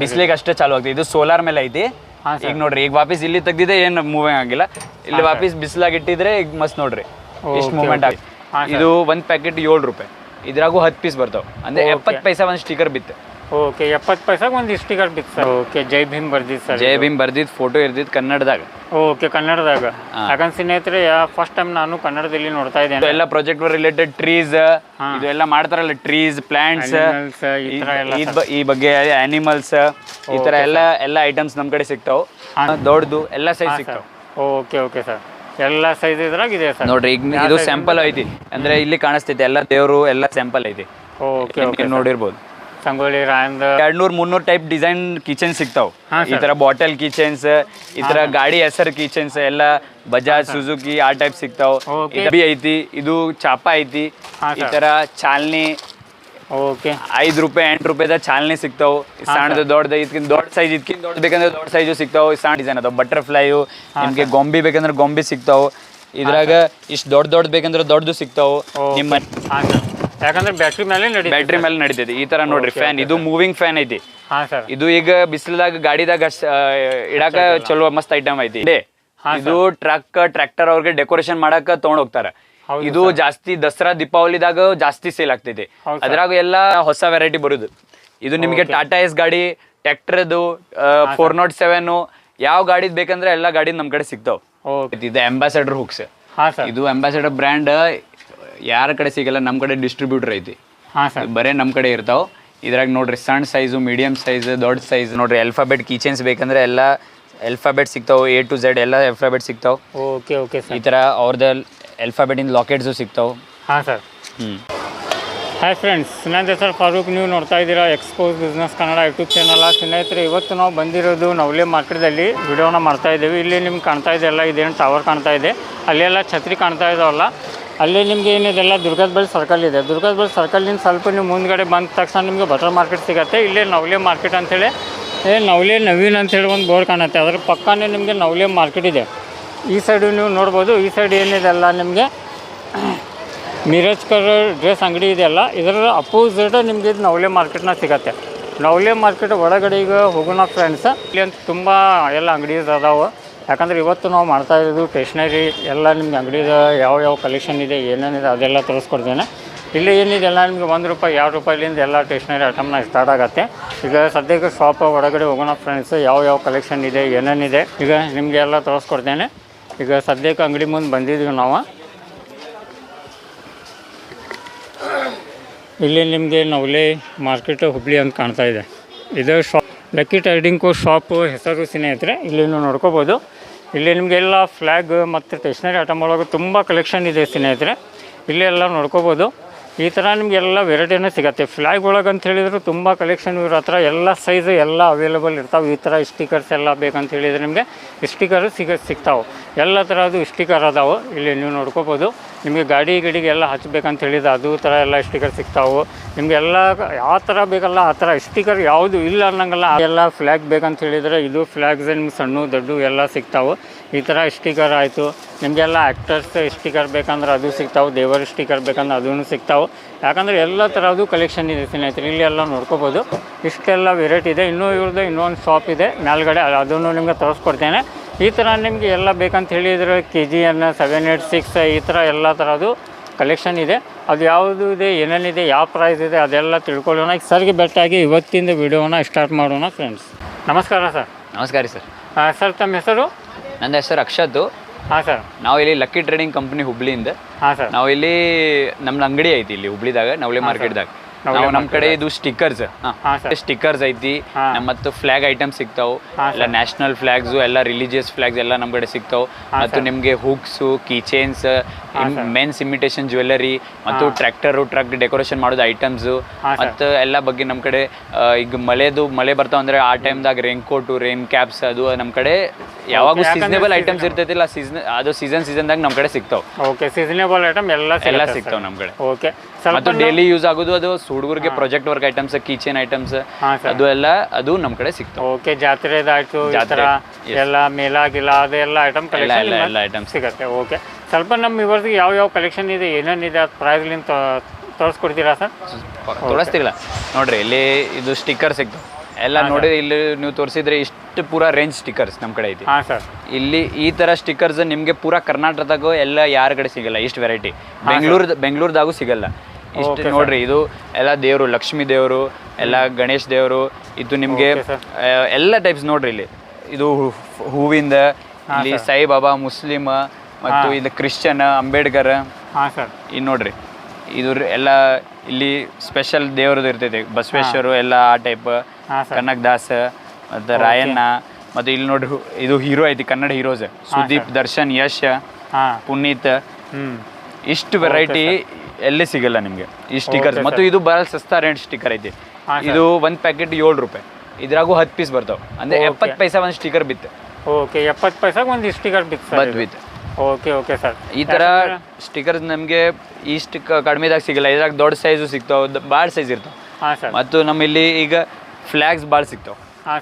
ಬಿಸಿಲಿಗೆ ಅಷ್ಟೇ ಚಾಲು ಆಗ್ತದೆ. ಇದು ಸೋಲಾರ್ ಮೇಲೆ ಐತಿ. ಈಗ ನೋಡ್ರಿ ಈಗ ವಾಪಸ್ ಇಲ್ಲಿ ತೆಗ್ದಿದೆ ಏನು ಮೂವಿಂಗ್ ಆಗಿಲ್ಲ. ಇಲ್ಲಿ ವಾಪಸ್ ಬಿಸಿಲಾಗಿ ಇಟ್ಟಿದ್ರೆ ಈಗ ಮಸ್ತ್ ನೋಡ್ರಿ. ಇಷ್ಟು ಮೂವ್ಮೆಂಟ್ ಆಗಿ ಇದು ಒಂದ್ ಪ್ಯಾಕೆಟ್ ಏಳು ರೂಪಾಯಿ. ಇದ್ರಾಗೂ ಹತ್ತು ಪೀಸ್ ಬರ್ತಾವ. ಅಂದ್ರೆ ಎಪ್ಪತ್ತು ಪೈಸಾ ಒಂದು ಸ್ಟಿಕರ್ ಬಿತ್ತು. ಓಕೆ ಎಪ್ಪತ್ತು ಪೈಸಾಗ ಒಂದು ಸ್ಟಿಕರ್ ಬಿತ್ತು ಸರ್. ಓಕೆ ಜೈ ಭೀಮ್ ಬರ್ದಿತ್ತು ಸರ್ ಜೈ ಭೀಮ್ ಬರ್ದಿದ್ದು ಫೋಟೋ ಇರ್ದಿದ್ದು ಕನ್ನಡದಾಗ. ಓಕೆ ಕನ್ನಡದಾಗ. ಯಾಕಂದ್ರೆ ಸ್ನೇಹಿತರೆ ಫಸ್ಟ್ ಟೈಮ್ ನಾನು ಕನ್ನಡದಲ್ಲಿ ನೋಡ್ತಾ ಇದ್ದೇನೆ. ಎಲ್ಲ ಪ್ರಾಜೆಕ್ಟ್ ರಿಲೇಟೆಡ್ ಟ್ರೀಸ್ ಇದೆಲ್ಲ ಮಾಡ್ತಾರಲ್ಲ ಟ್ರೀಸ್ ಪ್ಲಾಂಟ್ಸ್ ಈ ಬಗ್ಗೆ ಆನಿಮಲ್ಸ್ ಈ ತರ ಎಲ್ಲ ಎಲ್ಲ ಐಟಮ್ಸ್ ನಮ್ ಕಡೆ ಸಿಗ್ತಾವ. ದೊಡ್ಡದು ಎಲ್ಲ ಸೈಜ್ ಸಿಗ್ತಾವ. Okay okay sir. ಎಲ್ಲ ಸೈಜ್ ಇದ್ರಾಗ ಇದೆ ಸರ್. ನೋಡ್ರಿ ಈಗ ಇದು ಸ್ಯಾಂಪಲ್ ಐತಿ. ಅಂದ್ರೆ ಇಲ್ಲಿ ಕಾಣಿಸ್ತೈತಿ ಎಲ್ಲ ದೇವರು ಎಲ್ಲ ಸ್ಯಾಂಪಲ್ ಐತಿ. ಓಕೆ ಓಕೆ ನೋಡಿರ್ಬೋದು. ಸಂಗೊಳ್ಳಿ ರಾಯಂದ್ ಎರಡ್ ನೂರ್ ಮುನ್ನೂರ್ ಟೈಪ್ ಡಿಸೈನ್ ಕಿಚನ್ ಸಿಗ್ತಾವ. ಈ ತರ ಬಾಟಲ್ ಕಿಚನ್ಸ್ ಈ ತರ ಗಾಡಿ ಹೆಸರ್ ಕಿಚನ್ಸ್ ಎಲ್ಲ ಬಜಾಜ್ ಸುಜುಕಿ ಆ ಟೈಪ್ ಸಿಗ್ತಾವ. Okay. ಐತಿ ಇದು ಚಾಪ ಐತಿ. ಈ ತರ ಚಾಲ್ನಿ ಓಕೆ ಐದ್ ರೂಪಾಯಿ ಎಂಟು ರೂಪಾಯಿದ ಚಾಲ್ನಿ ಸಿಗ್ತಾವ. ಸಣ್ಣದು ದೊಡ್ಡದು ಇದಕ್ಕಿಂತ ದೊಡ್ಡ ಸೈಜ್ ಇದಕ್ಕಿಂತ ದೊಡ್ಡ ಬೇಕಂದ್ರೆ ದೊಡ್ಡ ಸೈಜು ಸಿಗ್ತಾವ. ಸಣ್ಣ ಡಿಸೈನ್ ಅದಾವ. ಬಟರ್ಫ್ಲೈಯು ನಿಮ್ಗೆ ಗೊಂಬಿ ಬೇಕಂದ್ರೆ ಗೊಂಬಿ ಸಿಗ್ತಾವ. ಇದ್ರಾಗ ಇಷ್ಟು ದೊಡ್ಡ ದೊಡ್ಡ ಬೇಕಂದ್ರೆ ದೊಡ್ಡದು ಸಿಗ್ತಾವ. ನಿಮ್ಮ ಯಾಕಂದ್ರೆ ಬ್ಯಾಟ್ರಿ ಮೇಲೆ ನಡಿ ಬ್ಯಾಟ್ರಿ ಮೇಲೆ ನಡೀತೈತಿ. ಈ ತರ ನೋಡ್ರಿ ಫ್ಯಾನ್ ಇದು ಮೂವಿಂಗ್ ಫ್ಯಾನ್ ಐತಿ. ಹಾಂ ಸರ್ ಇದು ಈಗ ಬಿಸಿಲದಾಗ ಗಾಡಿದಾಗ ಇಡಾಕ ಚಲೋ ಮಸ್ತ್ ಐಟಮ್ ಐತಿ. ಇದೆ. ಟ್ರಕ್ ಟ್ರ್ಯಾಕ್ಟರ್ ಅವ್ರಿಗೆ ಡೆಕೋರೇಷನ್ ಮಾಡಾಕ ತಗೊಂಡ್ ಹೋಗ್ತಾರ. ಇದು ಜಾಸ್ತಿ ದಸರಾ ದೀಪಾವಳಿದಾಗ ಜಾಸ್ತಿ ಸೇಲ್ ಆಗ್ತೈತಿ. ಅದ್ರಾಗ ಎಲ್ಲ ಹೊಸ ವೆರೈಟಿ ಬರುದು. ಇದು ನಿಮಗೆ ಟಾಟಾ ಎಸ್ ಗಾಡಿ ಟ್ರ್ಯಾಕ್ಟರ್ದು ಫೋರ್ ನಾಟ್ ಸೆವೆನ್ ಯಾವ ಗಾಡಿ ಬೇಕಂದ್ರೆ ಎಲ್ಲಾ ಗಾಡಿ ನಮ್ ಕಡೆ ಸಿಗ್ತಾವ. ಇದು ಅಂಬಾಸಡರ್ ಹುಕ್ಸ್ ಇದು ಅಂಬಾಸಡರ್ ಬ್ರ್ಯಾಂಡ್ ಯಾರ ಕಡೆ ಸಿಗಲ್ಲ ನಮ್ಮ ಕಡೆ ಡಿಸ್ಟ್ರಿಬ್ಯೂಟರ್ ಐತಿ. ಹಾಂ ಸರ್. ಬರೇ ನಮ್ಮ ಕಡೆ ಇರ್ತಾವೆ. ಇದ್ರಾಗ ನೋಡ್ರಿ ಸಣ್ಣ ಸೈಜು ಮೀಡಿಯಮ್ ಸೈಜ್ ದೊಡ್ಡ ಸೈಜ್ ನೋಡ್ರಿ ಅಲ್ಫಾಬೆಟ್ ಕಿಚನ್ಸ್ ಬೇಕಂದ್ರೆ ಎಲ್ಲ ಅಲ್ಫಾಬೆಟ್ ಸಿಗ್ತಾವೆ ಎ ಟು ಝೆಡ್ ಎಲ್ಲ ಅಲ್ಫಾಬೆಟ್ ಸಿಗ್ತಾವೆ. Okay okay sir. ಈ ಥರ ಅವ್ರದ್ದು ಅಲ್ಫಾಬೆಟಿನ ಲಾಕೆಟ್ಸು ಸಿಗ್ತಾವೆ. ಹಾಂ ಸರ್. ಹ್ಞೂ ಹಾಯ್ ಫ್ರೆಂಡ್ಸ್ ನನ್ನ ಹೆಸರು ಫಾರೂಕ್. ನೀವು ನೋಡ್ತಾ ಇದ್ದೀರಾ expose business Kannada YouTube channel. ಸ್ನೇಹಿತರೆ ಇವತ್ತು ನಾವು ಬಂದಿರೋದು ನವಲೆ ಮಾರ್ಕೆಟ್ದಲ್ಲಿ ವಿಡಿಯೋನ ಮಾಡ್ತಾ ಇದ್ದೀವಿ. ಇಲ್ಲಿ ನಿಮ್ಗೆ ಕಾಣ್ತಾ ಇದೆಯಲ್ಲ ಇದೇನು ಟವರ್ ಕಾಣ್ತಾ ಇದೆ. ಅಲ್ಲೆಲ್ಲ ಛತ್ರಿ ಕಾಣ್ತಾ ಇದಾವಲ್ಲ. ಅಲ್ಲಿ ನಿಮಗೆ ಏನಿದೆಲ್ಲ ದುರ್ಗದ ಬಳಿ ಸರ್ಕಲ್ ಇದೆ. ದುರ್ಗದ ಬಳಿ ಸರ್ಕಲ್ನಿಂದ ಸ್ವಲ್ಪ ನೀವು ಮುಂದ್ಗಡೆ ಬಂದ ತಕ್ಷಣ ನಿಮಗೆ ಬಟರ್ ಮಾರ್ಕೆಟ್ ಸಿಗುತ್ತೆ. ಇಲ್ಲೇ ನವಲೆ ಮಾರ್ಕೆಟ್ ಅಂತೇಳಿ ಏ, ನವಲೆ ನವೀನ್ ಅಂತೇಳಿ ಒಂದು ಬೋರ್ಡ್ ಕಾಣುತ್ತೆ. ಅದ್ರ ಪಕ್ಕನೇ ನಿಮಗೆ ನವಲೆ ಮಾರ್ಕೆಟ್ ಇದೆ. ಈ ಸೈಡು ನೀವು ನೋಡ್ಬೋದು. ಈ ಸೈಡ್ ಏನಿದೆಲ್ಲ ನಿಮಗೆ? ಮಿರಜ್ಕರ್ ಡ್ರೆಸ್ ಅಂಗಡಿ ಇದೆಯಲ್ಲ ಇದರ ಅಪೋಸಿಟ್ ನಿಮಗೆ ಇದು ನವಲೆ ಮಾರ್ಕೆಟ್ನ ಸಿಗತ್ತೆ. ನವಲೆ ಮಾರ್ಕೆಟ್ ಒಳಗಡೆ ಈಗ ಹೋಗೋಣ ಫ್ರೆಂಡ್ಸ್ ಇಲ್ಲಿ ಅಂತ ತುಂಬ ಎಲ್ಲ ಅಂಗಡಿ ಅದಾವೆ ಯಾಕಂದ್ರೆ ಇವತ್ತು ನಾವು ಮಾಡ್ತಾ ಇರೋದು ಸ್ಟೇಷ್ನರಿ ಎಲ್ಲ ನಿಮ್ಗೆ ಅಂಗಡಿದ ಯಾವ ಯಾವ ಕಲೆಕ್ಷನ್ ಇದೆ, ಏನೇನಿದೆ ಅದೆಲ್ಲ ತೋರಿಸ್ಕೊಡ್ತೇನೆ. ಇಲ್ಲಿ ಏನಿದೆ, ಎಲ್ಲ ನಿಮಗೆ ಒಂದು ರೂಪಾಯಿ, ಎರಡು ರೂಪಾಯಿಲಿಂದ ಎಲ್ಲ ಸ್ಟೇಷ್ನರಿ ಐಟಮ್ನ ಸ್ಟಾರ್ಟ್ ಆಗುತ್ತೆ. ಈಗ ಸದ್ಯಕ್ಕೆ ಶಾಪ್ ಒಳಗಡೆ ಹೋಗೋಣ ಫ್ರೆಂಡ್ಸ್ ಯಾವ ಯಾವ ಕಲೆಕ್ಷನ್ ಇದೆ, ಏನೇನಿದೆ, ಈಗ ನಿಮಗೆ ಎಲ್ಲ ತೋರಿಸ್ಕೊಡ್ತೇನೆ. ಈಗ ಸದ್ಯಕ್ಕೆ ಅಂಗಡಿ ಮುಂದೆ ಬಂದಿದ್ದೀವಿ ನಾವು. ಇಲ್ಲಿ ನಿಮಗೆ ನವಲೆ, ಮಾರ್ಕೆಟ್, ಹುಬ್ಳಿ ಅಂತ ಕಾಣ್ತಾ ಇದೆ. ಇದು ಶಾಪ್ ಲಕ್ಕಿ ಟ್ರೈಡಿಂಗ್ ಶಾಪ್ ಹೆಸರು ಸ್ನೇಹಿತರೆ ಇಲ್ಲಿ ನೀವು ನೋಡ್ಕೋಬೋದು. ಇಲ್ಲಿ ನಿಮಗೆಲ್ಲ ಫ್ಲ್ಯಾಗ್ ಮತ್ತು ಸ್ಟೇಷ್ನರಿ ಐಟಮ್ ಒಳಗೆ ತುಂಬ ಕಲೆಕ್ಷನ್ ಇದೆ ಸ್ನೇಹಿತರೆ. ಇಲ್ಲಿ ಎಲ್ಲ ನೋಡ್ಕೋಬೋದು. ಈ ಥರ ನಿಮಗೆಲ್ಲ ವೆರೈಟಿನೂ ಸಿಗುತ್ತೆ. ಫ್ಲ್ಯಾಗ್ ಒಳಗೆ ಅಂತ ಹೇಳಿದ್ರು ತುಂಬ ಕಲೆಕ್ಷನ್ ಇವ್ರ ಹತ್ರ ಎಲ್ಲ ಸೈಜು ಎಲ್ಲ ಅವೈಲೇಬಲ್ ಇರ್ತಾವೆ. ಈ ಥರ ಸ್ಟಿಕರ್ಸ್ ಎಲ್ಲ ಬೇಕಂತ ಹೇಳಿದರೆ ನಿಮಗೆ ಸ್ಟಿಕರು ಸಿಗ ಸಿಗ್ತಾವೆ. ಎಲ್ಲ ಥರದ್ದು ಸ್ಟಿಕರ್ ಅದಾವೆ. ಇಲ್ಲಿ ನೀವು ನೋಡ್ಕೋಬೋದು. ನಿಮಗೆ ಗಾಡಿ ಗಿಡಿಗೆ ಎಲ್ಲ ಹಚ್ಬೇಕಂತ ಹೇಳಿದ್ರೆ ಅದು ಥರ ಎಲ್ಲ ಸ್ಟಿಕರ್ ಸಿಗ್ತಾವೆ. ನಿಮಗೆಲ್ಲ ಯಾವ ಥರ ಬೇಕಲ್ಲ ಆ ಥರ ಸ್ಟಿಕರ್ ಯಾವುದು ಇಲ್ಲ ಅನ್ನಂಗಲ್ಲ. ಎಲ್ಲ ಫ್ಲ್ಯಾಗ್ ಬೇಕಂತ ಹೇಳಿದರೆ ಇದು ಫ್ಲ್ಯಾಗ್ಸ್ ನಿಮ್ಗೆ ಸಣ್ಣ, ದೊಡ್ಡ ಎಲ್ಲ ಸಿಗ್ತಾವೆ. ಈ ಥರ ಸ್ಟಿಕರ್ ಆಯಿತು. ನಿಮಗೆಲ್ಲ ಆ್ಯಕ್ಟರ್ಸ್ ಸ್ಟಿಕರ್ ಬೇಕಂದ್ರೆ ಅದು ಸಿಗ್ತಾವೆ. ದೇವರ ಸ್ಟಿಕರ್ ಬೇಕಂದ್ರೆ ಅದೂ ಸಿಗ್ತಾವೆ. ಯಾಕಂದರೆ ಎಲ್ಲ ಥರದ್ದು ಕಲೆಕ್ಷನ್ ಇದೆ ಸ್ನೇಹಿತರೆ. ಇಲ್ಲಿ ಎಲ್ಲ ನೋಡ್ಕೋಬೋದು. ಇಷ್ಟೆಲ್ಲ ವೆರೈಟಿ ಇದೆ. ಇನ್ನೂ ಇವ್ರದ್ದು ಇನ್ನೊಂದು ಶಾಪ್ ಇದೆ. ಮೇಲ್ಗಡೆ ಅದನ್ನು ನಿಮಗೆ ತೋರಿಸ್ಕೊಡ್ತೇನೆ. ಈ ಥರ ನಿಮಗೆ ಎಲ್ಲ ಬೇಕಂತ ಹೇಳಿದರೆ K G N seven eight six ಈ ಥರ ಎಲ್ಲ ಥರದ್ದು ಕಲೆಕ್ಷನ್ ಇದೆ. ಅದು ಯಾವುದು ಇದೆ ಏನೇನಿದೆ ಯಾವ ಪ್ರೈಸ್ ಇದೆ ಅದೆಲ್ಲ ತಿಳ್ಕೊಳ್ಳೋಣ. ಈಗ ಸರ್ಗೆ ಬೆಟ್ಟಾಗಿ ಇವತ್ತಿಂದ ವಿಡಿಯೋನ ಸ್ಟಾರ್ಟ್ ಮಾಡೋಣ ಫ್ರೆಂಡ್ಸ್ ನಮಸ್ಕಾರ ಸರ್ ನಮಸ್ಕಾರ ಸರ್ ಸರ್ ತಮ್ಮ ಹೆಸರು? ನನ್ನ ಹೆಸರು ಅಕ್ಷದ್ದು. ಹಾಂ ಸರ್ ನಾವು ಇಲ್ಲಿ ಲಕ್ಕಿ ಟ್ರೇಡಿಂಗ್ ಕಂಪ್ನಿ ಹುಬ್ಳಿಯಿಂದ ಹಾಂ ಸರ್ ನಾವು ಇಲ್ಲಿ ನಮ್ಮ ಅಂಗಡಿ ಐತಿ ಇಲ್ಲಿ ಹುಬ್ಳಿದಾಗ ನವಳಿ ಮಾರ್ಕೆಟ್ದಾಗ ನಾವು ನಮ್ಮ ಕಡೆ ಇದು ಸ್ಟಿಕ್ಕರ್ಸ್ ಸ್ಟಿಕ್ಕರ್ಸ್ ಐತಿ. ಮತ್ತ ಫ್ಲಾಗ್ ಐಟಮ್ ಸಿಗ್ತಾವ್. ಎಲ್ಲ ನ್ಯಾಷನಲ್ ಫ್ಲಾಗ್ಸ್ ಎಲ್ಲ ರಿಲಿಜಿಯಸ್ ಫ್ಲಾಗ್ಸ್ ಎಲ್ಲ ನಮ್ಮ ಕಡೆ ಸಿಗ್ತಾವ್. ಮತ್ತು ನಿಮಗೆ hooks keychains men's imitation jewellery ಮತ್ತು ಟ್ರ್ಯಾಕ್ಟರ್ ಟ್ರಕ್ ಡೆಕೋರೇಷನ್ ಮಾಡೋದು ಐಟಮ್ಸ್ ಮತ್ತು ಎಲ್ಲ ಬಗ್ಗೆ ನಮ್ಮ ಕಡೆ ಈಗ ಮಳೆದು ಮಳೆ ಬರ್ತಾವ ಅಂದ್ರೆ ಆ ಟೈಮ್ದಾಗ ರೈನ್ ಕೋಟ್ ರೈನ್ ಕ್ಯಾಪ್ಸ್ ಅದು ನಮ್ಮ ಕಡೆ ಯಾವಾಗೂ ಸೀಸನೇಬಲ್ ಐಟಮ್ಸ್ ಇರ್ತೈತಿಲ್ಲ ಸೀಸನ್ ಅದು ಸೀಸನ್ ಸೀಸನ್ದಾಗ ನಮ್ಮ ಕಡೆ ಸಿಗ್ತಾವ್. ಓಕೆ ಸೀಸನೇಬಲ್ ಐಟಮ್ ಎಲ್ಲ ಎಲ್ಲ ಸಿಗ್ತಾವ್ ನಮ್ಮ ಕಡೆ. ಓಕೆ ಮತ್ತು ಡೈಲಿ ಯೂಸ್ ಆಗೋದು ಅದು ಹುಡುಗರಿಗೆ project work items keychain items ಅದು ಎಲ್ಲ ಅದು ನಮ್ಮ ಕಡೆ ಸಿಗ್ತಾವ. ಓಕೆ ಜಾತ್ರೆದಾಯ್ತು ಜಾತ್ರೆ ಎಲ್ಲ ಮೇಲಾಗಿಲ್ಲ ಅದೆಲ್ಲ ಐಟಮ್ ಎಲ್ಲ ಎಲ್ಲ ಕಲೆಕ್ಷನ್ ಎಲ್ಲ ಐಟಮ್ಸ್ ಸಿಗತ್ತೆ ಓಕೆ ಸ್ವಲ್ಪ ನಮ್ಮ ಇವರಿಗೆ ಯಾವ ಯಾವ ಕಲೆಕ್ಷನ್ ಇದೆ ಏನೇನಿದೆ ಅದು ಪ್ರೈಸ್ಲಿಂದ ತೋರಿಸ್ಕೊಡ್ತೀರಾ ಸರ್? ತೋರಿಸ್ತಿಲ್ಲ ನೋಡ್ರಿ ಇಲ್ಲಿ ಇದು ಸ್ಟಿಕ್ಕರ್ ಸಿಗ್ತವೆ. ಎಲ್ಲ ನೋಡಿ ಇಲ್ಲಿ ನೀವು ತೋರಿಸಿದ್ರೆ ಇಷ್ಟು ಪೂರ ರೇಂಜ್ ಸ್ಟಿಕರ್ಸ್ ನಮ್ಮ ಕಡೆ ಐತಿ ಹಾಂ ಸರ್. ಇಲ್ಲಿ ಈ ತರ ಸ್ಟಿಕರ್ಸ್ ನಿಮಗೆ ಪೂರಾ ಕರ್ನಾಟಕದಾಗ ಎಲ್ಲ ಯಾರ ಕಡೆ ಸಿಗಲ್ಲ ಇಷ್ಟು ವೆರೈಟಿ ಬೆಂಗಳೂರು ಬೆಂಗಳೂರದಾಗೂ ಸಿಗಲ್ಲ. ಇಷ್ಟು ನೋಡ್ರಿ ಇದು ಎಲ್ಲ ದೇವರು ಲಕ್ಷ್ಮೀ ದೇವರು ಎಲ್ಲ ಗಣೇಶ್ ದೇವರು ಇದು ನಿಮಗೆ. ಎಲ್ಲ ಟೈಪ್ಸ್ ನೋಡ್ರಿ ಇಲ್ಲಿ. ಇದು ಹೂವಿಂದ ಇಲ್ಲಿ ಸಾಯಿಬಾಬಾ ಮುಸ್ಲಿಮ್ ಮತ್ತು ಇದು ಕ್ರಿಶ್ಚಿಯನ್ ಅಂಬೇಡ್ಕರ್. ಇದು ನೋಡ್ರಿ ಇದು ಎಲ್ಲ ಇಲ್ಲಿ ಸ್ಪೆಷಲ್ ದೇವ್ರದ್ದು ಇರ್ತೈತಿ. ಬಸವೇಶ್ವರು ಎಲ್ಲ ಆ ಟೈಪ್ ಕನಕ್ ದಾಸ್ ಮತ್ತು ರಾಯಣ್ಣ ಮತ್ತು ಇಲ್ಲಿ ನೋಡ್ರಿ ಇದು ಹೀರೋ ಐತಿ ಕನ್ನಡ ಹೀರೋಸ್ ಸುದೀಪ್ ದರ್ಶನ್ ಯಶ್ ಪುನೀತ್. ಇಷ್ಟು ವೆರೈಟಿ ಎಲ್ಲಿ ಸಿಗಲ್ಲ ನಿಮಗೆ. ಈ ಸ್ಟಿಕರ್ ಮತ್ತು ಇದು ಬಹಳ ಸಸ್ತಾ ರೇಟ್ ಸ್ಟಿಕರ್ ಐತಿ. ಇದು ಒಂದು ಪ್ಯಾಕೆಟ್ ಏಳು ರೂಪಾಯಿ. ಇದ್ರಾಗೂ ಹತ್ತು ಪೀಸ್ ಬರ್ತಾವೆ. ಅಂದ್ರೆ. ಎಪ್ಪತ್ತು ಪೈಸಾ ಒಂದು ಸ್ಟಿಕರ್ ಬಿತ್ತು. ಓಕೆ ಎಪ್ಪತ್ತು ಪೈಸಾಗ ಒಂದು ಸ್ಟಿಕರ್ ಬಿತ್ತು ಬಿತ್ತು. ಓಕೆ ಓಕೆ ಸರ್ ಈ ಥರ ಸ್ಟಿಕರ್ಸ್ ನಮಗೆ ಇಷ್ಟು ಕಡಿಮೆದಾಗ ಸಿಗಲ್ಲ. ಇದ್ರಾಗ ದೊಡ್ಡ ಸೈಜು ಸಿಗ್ತಾವೆ ಭಾಳ ಸೈಜ್ ಇರ್ತಾವೆ. ಹಾಂ ಸರ್ ಮತ್ತು ನಮ್ಮ ಇಲ್ಲಿ ಈಗ ಫ್ಲ್ಯಾಗ್ಸ್ ಭಾಳ ಸಿಗ್ತಾವೆ.